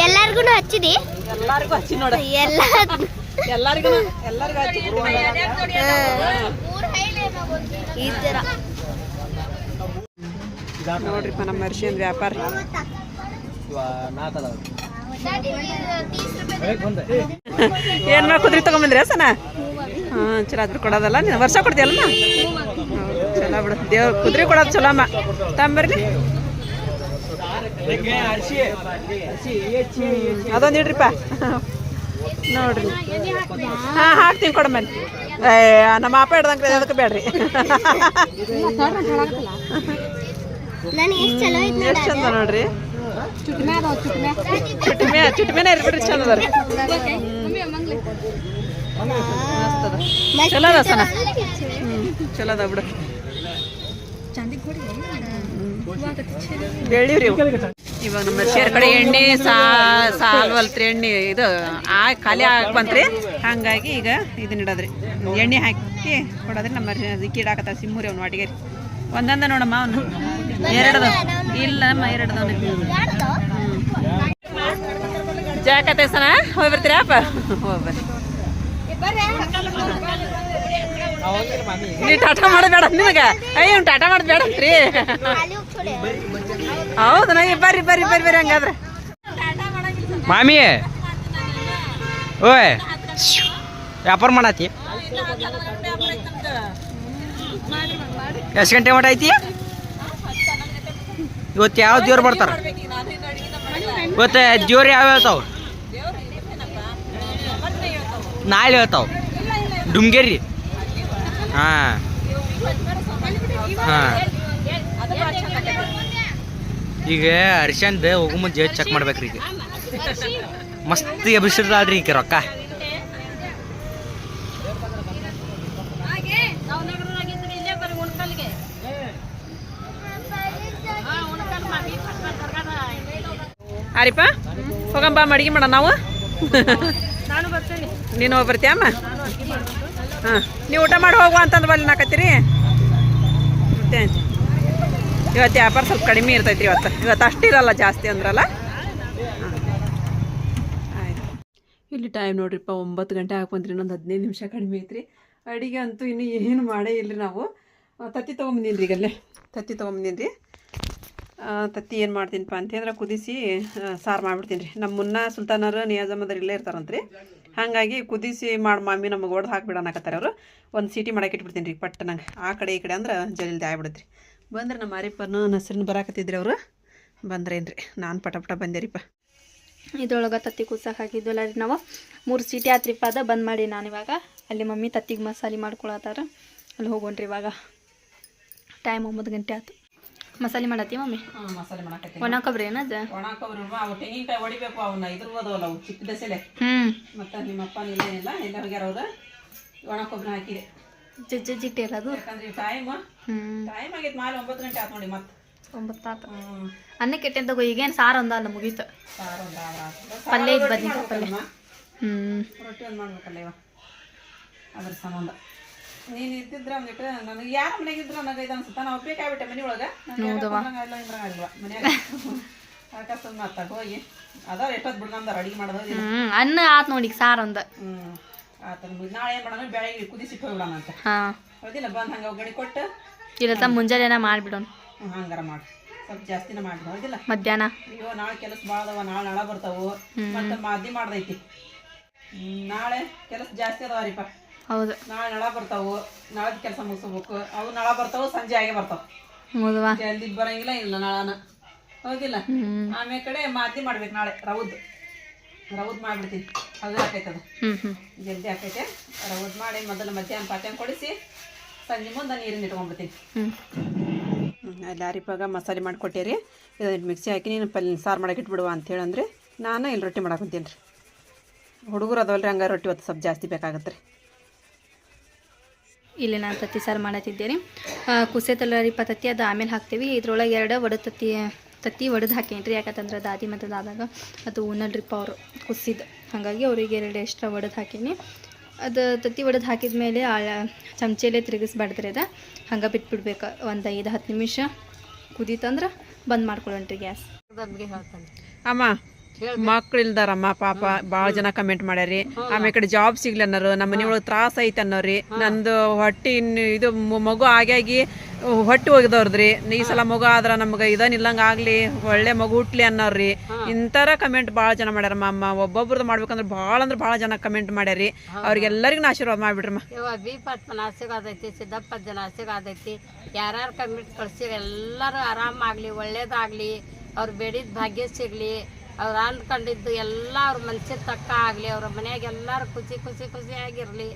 ಎಲ್ಲಾರ್ಗು ಹಚ್ಚಿದಿ? ಎಲ್ಲಾರಿಗೂ ಹಚ್ಚಿ ನೋಡ. ಎಲ್ಲ ಎಲ್ಲಾರಿಗೂ ಎಲ್ಲರಿಗೂ ಹಚ್ಚಿ ಈ ನೋಡ್ರಿಪ್ಪ ನಮ್ಮ ಅರ್ಶಿಯನ್ ವ್ಯಾಪಾರ. ಏನ್ ಮಾಡ್ಕೋದ್ರಿ ತಗೊಂಬಂದ್ರಿ ಸನ ಹಾಂ ಚಲೋ ಆದ್ರೂ ಕೊಡೋದಲ್ಲ ನೀನು? ವರ್ಷ ಕೊಡ್ತೀಯಲ್ಲ ಚಲೋ ಬಿಡು ದೇವ್ರ ಕುದ್ರಿ ಕೊಡೋದು ಚಲೋ ಅಮ್ಮ. ತಂಬರ್ಲಿ. ಅದೊಂದು ಇಡ್ರಿಪ್ಪ. ನೋಡ್ರಿ. ಹಾ ಹಾಕ್ತೀನಿ ಕೊಡಮ್ಮ ಏ ನಮ್ಮ ಅಪ್ಪ ಹಿಡ್ದಂಗೆ ಅದಕ್ಕೆ ಬೇಡ್ರಿ. ಎಷ್ಟು ಚಂದ ನೋಡ್ರಿ. ಚುಟ್ಮೆ ಚುಟ್ಮೆನೇ ಇರ್ಬಿಡ್ರಿ ಚಂದ ಅದ ರೀ ಮಸ್ತ್ ಅದ. ಚಲೋ ಅದ ಸನ. ಹ್ಞೂ ಚಲೋ ಅದ ಬಿಡು. ಇವಾಗ ನಮ್ಮ ಶೇರ್ ಕಡೆ ಎಣ್ಣೆ ಸಾ ಸಾಲ್ವಲ್ತ್ರಿ ಎಣ್ಣೆ ಇದು ಆ ಖಾಲಿ ಹಾಕ್ಬಂತ್ರಿ. ಹಂಗಾಗಿ ಹಾಗಾಗಿ ಈಗ ಇದನ್ನ ಇಡೋದ್ರಿ. ಎಣ್ಣೆ ಹಾಕಿ ಕೊಡೋದ್ರಿ ನಮ್ಮ ಅದಕ್ಕೆ ಇಡಾಕತ್ತ ಸಿಮ್ಮೂರಿ ಅವ್ನು ರೀ. ಒಂದೊಂದ ನೋಡಮ್ಮ ಅವನು. ಎರಡದ. ಇಲ್ಲ ನಮ್ಮ ಎರಡದವನು ಜಾಕತ್ತೆ ಸನ ಹೋಗಿ ಬರ್ತೀರಾ ಅಪ್ಪ? ಹೋಗಿ ಬರ್ರಿ. ನೀ ಟಾಟಾ ಮಾಡಬೇಡ ಬೇಡ ನಿಮಗೆ ಅಯ್ಯ ಟಾಟಾ ಮಾಡೋದು ಬೇಡ ಅಂತ್ರಿ. ಹೌದು ನಾ ಬರ್ರಿ ಬರ್ರಿ ಬರ್ರಿ ಬರ್ರಿ ಹಂಗಾದ್ರೆ. ಮಾಮಿ, ಓಯ್, ವ್ಯಾಪಾರ ಮಾಡತ್ತಿ ಎಷ್ಟು ಗಂಟೆ ಮಟ ಐತಿ? ಇವತ್ತು ಯಾವ ದೇವ್ರು ಬರ್ತಾರ? ಇವತ್ತು ದೇವ್ರು ಯಾವ ಹೇಳ್ತಾವ? ನಾಳೆ ಹೇಳ್ತಾವ. ಡುಮ್ಗೇರಿ. ಹಾಂ. ಹಾಂ. ಈಗ ಅರ್ಶಂದ್ ಹೋಗು ಮುಂದೆ ಚೆಕ್ ಮಾಡ್ಬೇಕ್ರಿ ಈಗ. ಮಸ್ತ್ ಎಬ್ಬಿಸಿರ್ತಾಳ್ರಿ ಈಗ ರೊಕ್ಕ. ಅರಿಪ ಹೋಗಂಬ ಅಡಿಗೆ ಮಾಡ ನಾವು. ನೀನು ಹೋಗಿ ಬರ್ತೀಯಮ್ಮ ಹಾಂ. ನೀವು ಊಟ ಮಾಡಿ ಹೋಗುವ ಅಂತಂದು ಬಲ್ಲಿ ನಾಕತ್ತೀರಿ? ಮತ್ತೆ ಇವತ್ತು ವ್ಯಾಪಾರ ಸ್ವಲ್ಪ ಕಡಿಮೆ ಇರ್ತೈತಿ ಇವತ್ತು. ಇವತ್ತು ಅಷ್ಟಿರಲ್ಲ ಜಾಸ್ತಿ ಅಂದ್ರಲ್ಲ. ಆಯ್ತು. ಇಲ್ಲಿ ಟೈಮ್ ನೋಡ್ರಿಪ್ಪ ಒಂಬತ್ತು ಗಂಟೆ ಹಾಕೊಂತ್ರಿ ಇನ್ನೊಂದು ಹದಿನೈದು ನಿಮಿಷ ಕಡಿಮೆ ಐತ್ರಿ. ಅಡಿಗೆ ಅಂತೂ ಇನ್ನೂ ಏನು ಮಾಡೇ ಇಲ್ಲರಿ ನಾವು. ತತ್ತಿ ತೊಗೊಂಬಂದಿನಿ ರೀ ಈಗಲ್ಲೇ. ತತ್ತಿ ತೊಗೊಂಬಂದಿನಿ ರೀ ತತ್ತಿ ಏನು ಮಾಡ್ತೀನಿಪ್ಪ ಅಂತಂದ್ರೆ ಕುದಿಸಿ ಸಾರು ಮಾಡಿಬಿಡ್ತೀನಿ ರೀ ನಮ್ಮ ಮುನ್ನ ಸುಲ್ತಾನರು ನಿಯಾಜಮ್ಮದವ್ರು ಇಲ್ಲೇ ಇರ್ತಾರಂತ್ರಿ. ಹಾಗಾಗಿ ಕುದಿಸಿ ಮಾಡಿ ಮಮ್ಮಿ ನಮಗೆ ಒಡ್ದು ಹಾಕ್ಬಿಡೋಣಕತ್ತಾರೆ ಅವರು. ಒಂದು ಸೀಟಿ ಮಾಡಕ್ಕೆ ಇಟ್ಬಿಡ್ತೀನಿ ರೀ ಪಟ್ಟ ನಂಗೆ. ಆ ಕಡೆ ಈ ಕಡೆ ಅಂದ್ರೆ ಜಲ್ದಿ ಆಗ್ಬಿಡುತ್ತೆ ಬಂದ್ರೆ ನಮ್ಮ ಮಾರಿಪ್ಪನ ನಸರಿನ ಬರಾಕತ್ತಿದ್ರಿ ಅವರು. ಬಂದ್ರೇನು ರೀ ನಾನು ಪಟ ಪಟ ಬಂದೆ ರೀಪ್ಪ. ಇದ್ರೊಳಗೆ ತತ್ತಿ ಕುಸಕ್ಕೆ ಹಾಕಿದ್ವಲ್ಲ ರೀ ನಾವು. ಮೂರು ಸೀಟಿ ಆತ್ರಿಪ್ಪ ಅದ, ಬಂದ್ ಮಾಡಿ ನಾನು ಇವಾಗ. ಅಲ್ಲಿ ಮಮ್ಮಿ ತತ್ತಿಗೆ ಮಸಾಲೆ ಮಾಡ್ಕೊಳತ್ತಾರ. ಅಲ್ಲಿ ಹೋಗೋಣ್ರಿ ಇವಾಗ. ಟೈಮ್ ಒಂಬತ್ತು ಗಂಟೆ ಆಯ್ತು ಮಸಾಲೆ ಮಾಡತ್ತಿ ಮಮ್ಮಿ? ಮಸಾಲೆ ಒಣ ಕೊಬ್ಬರಿ ಏನದ? ಒಣ ಕೊಬ್ಬರಿ ಅವು ತೆಂಗಿನಕಾಯಿ ಹೊಡಿಬೇಕು ಅವನ್ನ ಇದ್ರ ಓದವಲ್ಲ ಅವು ಚಿಕ್ಕ ದಸೆಲೆ. ಹ್ಞೂ ಮತ್ತು ನಿಮ್ಮ ಅಪ್ಪ ಇಲ್ಲೇನಿಲ್ಲ ಎಲ್ಲ ಹೋಗ್ಯಾರ ಅವ್ರು. ಒಣ ಕೊಬ್ಬರಿ ಹಾಕಿದೆ ಅಲ್ಲ ಅದು? ಯಾಕಂದ್ರೆ ಟೈಮ್ ಟೈಮ್ ಆಗೈತೆ ಮಾಲೆ ಒಂಬತ್ತು ಗಂಟೆ ನೋಡಿ ಮತ್ತೆ. ಒಂಬತ್ತು ಆತು. ಅನ್ನಕ್ಕೆ ಈಗೇನು ಸಾರು ಒಂದ ಅಲ್ಲ ಮುಗೀತು. ಪಲ್ಯ ಇದ್ ಬದ್ನಿಕಾಯಿ ಪಲ್ಯ. ಹ್ಞೂ ರೊಟ್ಟಿ ಒಂದು ಮಾಡ್ಬೇಕಲ್ಲ ಇವ ಅದ್ರ ಸಂಬಂಧ. ನೀನು ಇದ್ದಿದ್ರ ಅಂದ್ಬಿಟ್ಟು ನನಗೆ ಯಾರ ಮನೆಗೆ ಇದ್ರ ನನಗೆ ಇದು ಅನ್ಸುತ್ತ? ನಾವು ಬೇಕಾಗ್ಬಿಟ್ಟೆ ಮನೆ ಒಳಗೆ. ಅದಕ್ಕೆ ಸುಮ್ಮನೆ ಅತ್ತಾಗ ಹೋಗಿ. ಅದಾವ ಎಷ್ಟೊತ್ತು ಬಿಡ್ನಂದಾರ ಅಡಿಗೆ ಮಾಡೋದು ಅನ್ನ ಆತ್ ನೋಡಿ ಸಾರ್ ಅಂದ. ಹ್ಮ್ ಹ್ಞೂ ಆತ ನಾಳೆ ಏನು ಮಾಡೋಣ ಬೆಳಗ್ಗೆ ಕುದಿಸಿಟ್ಟು ಹೋಗ್ಬಿಡೋಣ ಅಂತ. ಹೌದಿಲ್ಲ ಬಂದು ಹಂಗೆ ಒಗ್ಗರಣೆ ಕೊಟ್ಟು ಇಲ್ಲ ಮುಂಜಾನೆ ಮಾಡ್ಬಿಡೋಣ ಹ್ಮ್, ಹಂಗಾರ ಮಾಡಿ. ಸ್ವಲ್ಪ ಜಾಸ್ತಿನ ಮಾಡಿ ಹೌದಿಲ್ಲ? ಮಧ್ಯಾಹ್ನ. ಅಯ್ಯೋ ನಾಳೆ ಕೆಲಸ ಭಾಳ ಅದಾವ ನಾಳೆ ನಾಳೆ ಬರ್ತಾವು. ಮತ್ತೆ ಮಾದಿ ಮಾಡ್ದೈತಿ. ನಾಳೆ ಕೆಲಸ ಜಾಸ್ತಿ ಅದಾವ ರೀಪ ಹೌದು. ನಾಳೆ ನಳ ಬರ್ತಾವು. ನಾಳೆ ಕೆಲಸ ಮುಗಿಸ್ಬೇಕು. ಅವು ನಳ ಬರ್ತಾವು ಸಂಜೆ ಆಗೇ ಬರ್ತಾವ. ಹೌದವಾ ಜಲ್ದಿ ಬರಂಗಿಲ್ಲ ಇಲ್ಲ ನಳನ. ಹೌದಿಲ್ಲ ಆಮೇಲೆ ಕಡೆ ಮಾತಿ ಮಾಡ್ಬೇಕು ನಾಳೆ ರೌದ್ ರೌದ್ ಮಾಡ್ಬಿಡ್ತೀನಿ. ಅದು. ಹಾಕೈತದ ಜಲ್ದಿ ಹಾಕೈತೆ ರೌದ್ ಮಾಡಿ ಮೊದಲು ಮಧ್ಯಾಹ್ನ ಪಾತ್ಯಾನ ಕೊಡಿಸಿ ಸಂಜೆ ಮುಂದೆ ನೀರಿನ ಇಟ್ಕೊಂಡ್ಬಿಡ್ತೀನಿ. ಲಾರಿಪಾಗ ಮಸಾಲೆ ಮಾಡಿಕೊಟ್ಟಿರಿ. ಇದನ್ನು ಮಿಕ್ಸಿ ಹಾಕಿ ನೀನು ಪಲ್ಯ ಸಾರು ಮಾಡಕ್ಕೆ ಇಟ್ಬಿಡುವ ಅಂತ ಹೇಳಂದ್ರೆ ನಾನು ಇಲ್ಲಿ ರೊಟ್ಟಿ ಮಾಡಕೊಂತೀನಿ ರೀ. ಹುಡುಗರು ಅದವಲ್ರಿ ಹಂಗೆ ರೊಟ್ಟಿ ಒತ್ತು ಸ್ವಲ್ಪ ಜಾಸ್ತಿ ಬೇಕಾಗತ್ತೆ ರೀ ಇಲ್ಲಿ ನಾನು ತತ್ತಿ ಸಾರು ಮಾಡತ್ತಿದ್ದೆ ರೀ ಕುಸೆ ಪ ತತ್ತಿ ಅದು ಆಮೇಲೆ ಹಾಕ್ತೀವಿ. ಇದ್ರೊಳಗೆ ಎರಡು ಒಡ ತತ್ತಿ ತತ್ತಿ ಒಡೆದು ಹಾಕೇನಿ ರೀ ಯಾಕಂತಂದ್ರೆ ದಾದಿ ಮತ್ತು ದಾದಾಗ ಅದು ಉಣ್ಣಲ್ರಿಪ್ಪ ಅವರು ಕುಸಿದ್ದು ಹಾಗಾಗಿ ಅವರಿಗೆ ಎರಡು ಎಕ್ಸ್ಟ್ರಾ ಒಡೆದು ಹಾಕೀನಿ. ಅದು ತತ್ತಿ ಒಡೆದು ಹಾಕಿದ ಮೇಲೆ ಚಮಚೆಲೆ ತಿರುಗಿಸ್ಬಾರ್ದ್ರಿ ಅದು. ಹಂಗೆ ಬಿಟ್ಬಿಡ್ಬೇಕು ಒಂದು ಐದು ಹತ್ತು ನಿಮಿಷ ಕುದೀತಂದ್ರೆ ಬಂದ್ ಮಾಡ್ಕೊಳ್ಳೋಣ್ರಿ ಗ್ಯಾಸ್. ಬಗ್ಗೆ ಹೇಳ್ತಾನೆ. ಅಮ್ಮ ಮಕ್ಳು ಇಲ್ದಾರಮ್ಮ ಪಾಪ ಭಾಳ ಜನ ಕಮೆಂಟ್ ಮಾಡ್ಯಾರಿ. ಆಮೇಲೆ ಕಡೆ ಜಾಬ್ ಸಿಗ್ಲಿ ಅನ್ನೋರು ನಮ್ಮ ಮನೆಯೊಳಗೆ ತ್ರಾಸ ಐತೆ ಅನ್ನೋರಿ ನಂದು ಹೊಟ್ಟಿ ಇನ್ನು ಇದು ಮಗು ಆಗ್ಯಾಗಿ ಹೊಟ್ಟಿ ಹೋಗಿದವ್ರದ್ರಿ ಈ ಸಲ ಮಗು ಆದ್ರ ನಮ್ಗೆ ಇದನ್ ಇಲ್ಲಂಗ ಆಗ್ಲಿ ಒಳ್ಳೆ ಮಗು ಹುಟ್ಲಿ ಅನ್ನೋರಿ ಇಂಥರ ಕಮೆಂಟ್ ಭಾಳ ಜನ ಮಾಡ್ಯಾರಮ್ಮ ಅಮ್ಮ ಒಬ್ಬೊಬ್ರದ್ದು ಮಾಡ್ಬೇಕಂದ್ರೆ ಭಾಳ ಅಂದ್ರೆ ಭಾಳ ಜನ ಕಮೆಂಟ್ ಮಾಡ್ಯಾರಿ ಅವ್ರಿಗೆಲ್ಲರಿಗೂ ಆಶೀರ್ವಾದ ಮಾಡ್ಬಿಡ್ರಮ್ಮ ಇವ ಬಿ ಆಸೆಗಾದ ಐತಿ ಸಿದ್ದಪ್ಪಜ್ಜನ ಆಶೀರ್ವಾದ ಐತಿ ಯಾರ್ಯಾರು ಕಮೆಂಟ್ ಕಳ್ಸಿ ಎಲ್ಲರೂ ಆರಾಮಾಗ್ಲಿ ಒಳ್ಳೇದಾಗಲಿ. ಅವ್ರು ಬೇಡಿದ ಭಾಗ್ಯ ಸಿಗಲಿ. ಅವ್ರು ಅಂದ್ಕೊಂಡಿದ್ದು ಎಲ್ಲ ಅವ್ರ ಮನ್ಸಿಗೆ ತಕ್ಕ ಆಗಲಿ, ಅವ್ರ ಮನ್ಯಾಗ ಎಲ್ಲರೂ ಖುಷಿ ಖುಷಿ ಖುಷಿಯಾಗಿರಲಿ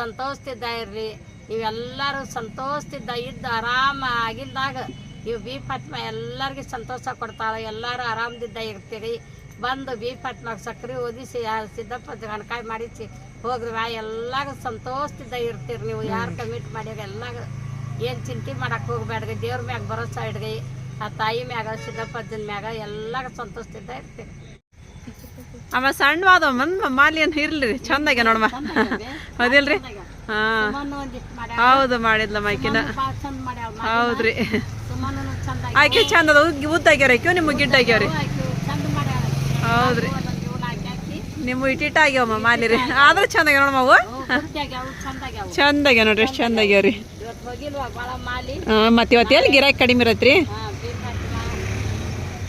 ಸಂತೋಷದಿಂದ ಇರಲಿ ನೀವೆಲ್ಲರೂ ಸಂತೋಷದಿಂದ ಇದ್ದು ಆರಾಮ ಆಗಿದ್ದಾಗ ನೀವು ಬಿ ಪಟ್ಮ ಎಲ್ಲರಿಗೂ ಸಂತೋಷ ಕೊಡ್ತಾಳೆ, ಎಲ್ಲರೂ ಆರಾಮದಿಂದ ಇರ್ತೀರಿ. ಬಂದು ಬಿ ಪಟ್ಮಾಗ ಸಕ್ರೆ ಓದಿಸಿ ಸಿದ್ದಪ್ಪ ಗಣಕಾಯಿ ಮಾಡಿಸಿ ಹೋಗ್ರಿ ವಾ ಎಲ್ಲಾಗ ಸಂತೋಷದಿಂದ ಇರ್ತೀರಿ ನೀವು. ಯಾರು ಕಮಿಟ್ ಮಾಡ್ಯಾರ ಎಲ್ಲಾಗ ಏನು ಚಿಂತೆ ಮಾಡಕ್ಕೆ ಹೋಗ್ಬೇಡ್ರಿ ದೇವ್ರ ಮ್ಯಾಗ ಭರೋಸಾ ಇಡ್ರಿ. ಆ ತಾಯಿ ಮ್ಯಾಗ ಸಿದ್ದಪ್ಪಜ್ಜನ ಮ್ಯಾಗ ಎಲ್ಲ ಸಂತೋಷದಿಂದ ಇರ್ತೀವಿ. ಅಮ್ಮ ಸಣ್ಣವಾದ ಮಾಲಿ ಏನು ಇರ್ಲಿ ರೀ ಚಂದಾಗೆ ನೋಡಮ್ಮ ಅದಿಲ್ರಿ ಹಾ. ಹೌದು ಮಾಡಿದ್ಲ ಮೈಕಿನ ಚಂದ ಹೌದ್ರಿ. ಚಂದ ಆಕೆ ಚಂದ ಅದ ಉದ್ದ ಆಗ್ಯಾರ ಆಕೆ ನಿಮ್ಮ ಗಿಡ್ಡ ಆಗ್ಯಾವ್ರಿ. ಚಂದ ಹೌದ್ರಿ. ನಿಮ್ಮ ಇಟ್ಟಿಟ್ಟ ಆಗ್ಯಾವಮ್ಮ ಮಾಲಿ ರೀ. ಆದ್ರೆ ಚಂದ ನೋಡಮ್ಮ ಅವು. ಚಂದಾಗ್ಯ ನೋಡ್ರಿ ಎಷ್ಟು ಚಂದ ಭಾಳ ಮತ್ತೆ ಇವತ್ತು ಎಲ್ಲಿ ಗಿರಾಕಿ ಕಡಿಮೆ ಇರತ್ರಿ ಹಾಂ ಬೀರ್ ಹಾಕಿ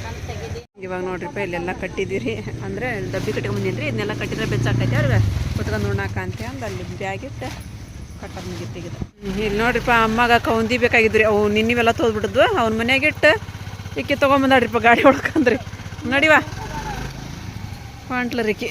ಕಣ್ ತೆಗಿದಿ ಇವಾಗ ನೋಡ್ರಿಪ್ಪ ಇಲ್ಲೆಲ್ಲ ಕಟ್ಟಿದ್ದೀರಿ. ಅಂದರೆ ಡಬ್ಬಿ ಕಟ್ಕೊಂಡು ಬಂದಿನ್ರಿ ಇದನ್ನೆಲ್ಲ ಕಟ್ಟಿದ್ರೆ ಬೆಚ್ಚಾಕೈತೆ ಅವ್ರಿಗೆ. ಕುತ್ಕೊಂಡು ಉಣ್ಣಾಕ ಅಂತ ಅಂದು ಅಲ್ಲಿ ಬ್ಯಾಗಿಟ್ಟು ಕಟ್ಟ ಕಟ್ಟೋದು ಮುಗಿತಿಗಿದೆ ಇಲ್ಲಿ ನೋಡ್ರಿಪ್ಪ ಅಮ್ಮಗ ಕೌಂದಿ ಬೇಕಾಗಿದ್ರಿ ಅವು ನಿನ್ನಿವೆಲ್ಲ ತೋದ್ಬಿಟ್ಟಿದ್ವು, ಅವ್ನ ಮನೆಯಾಗಿಟ್ಟು ಇಕ್ಕಿ ತೊಗೊಂಬಂದಾಡ್ರಿಪ್ಪ ಗಾಡಿ ಹೊಡ್ಕಂದ್ರಿ ನಡಿವಾ ಹೊಂಟ್ಲರಿಕಿ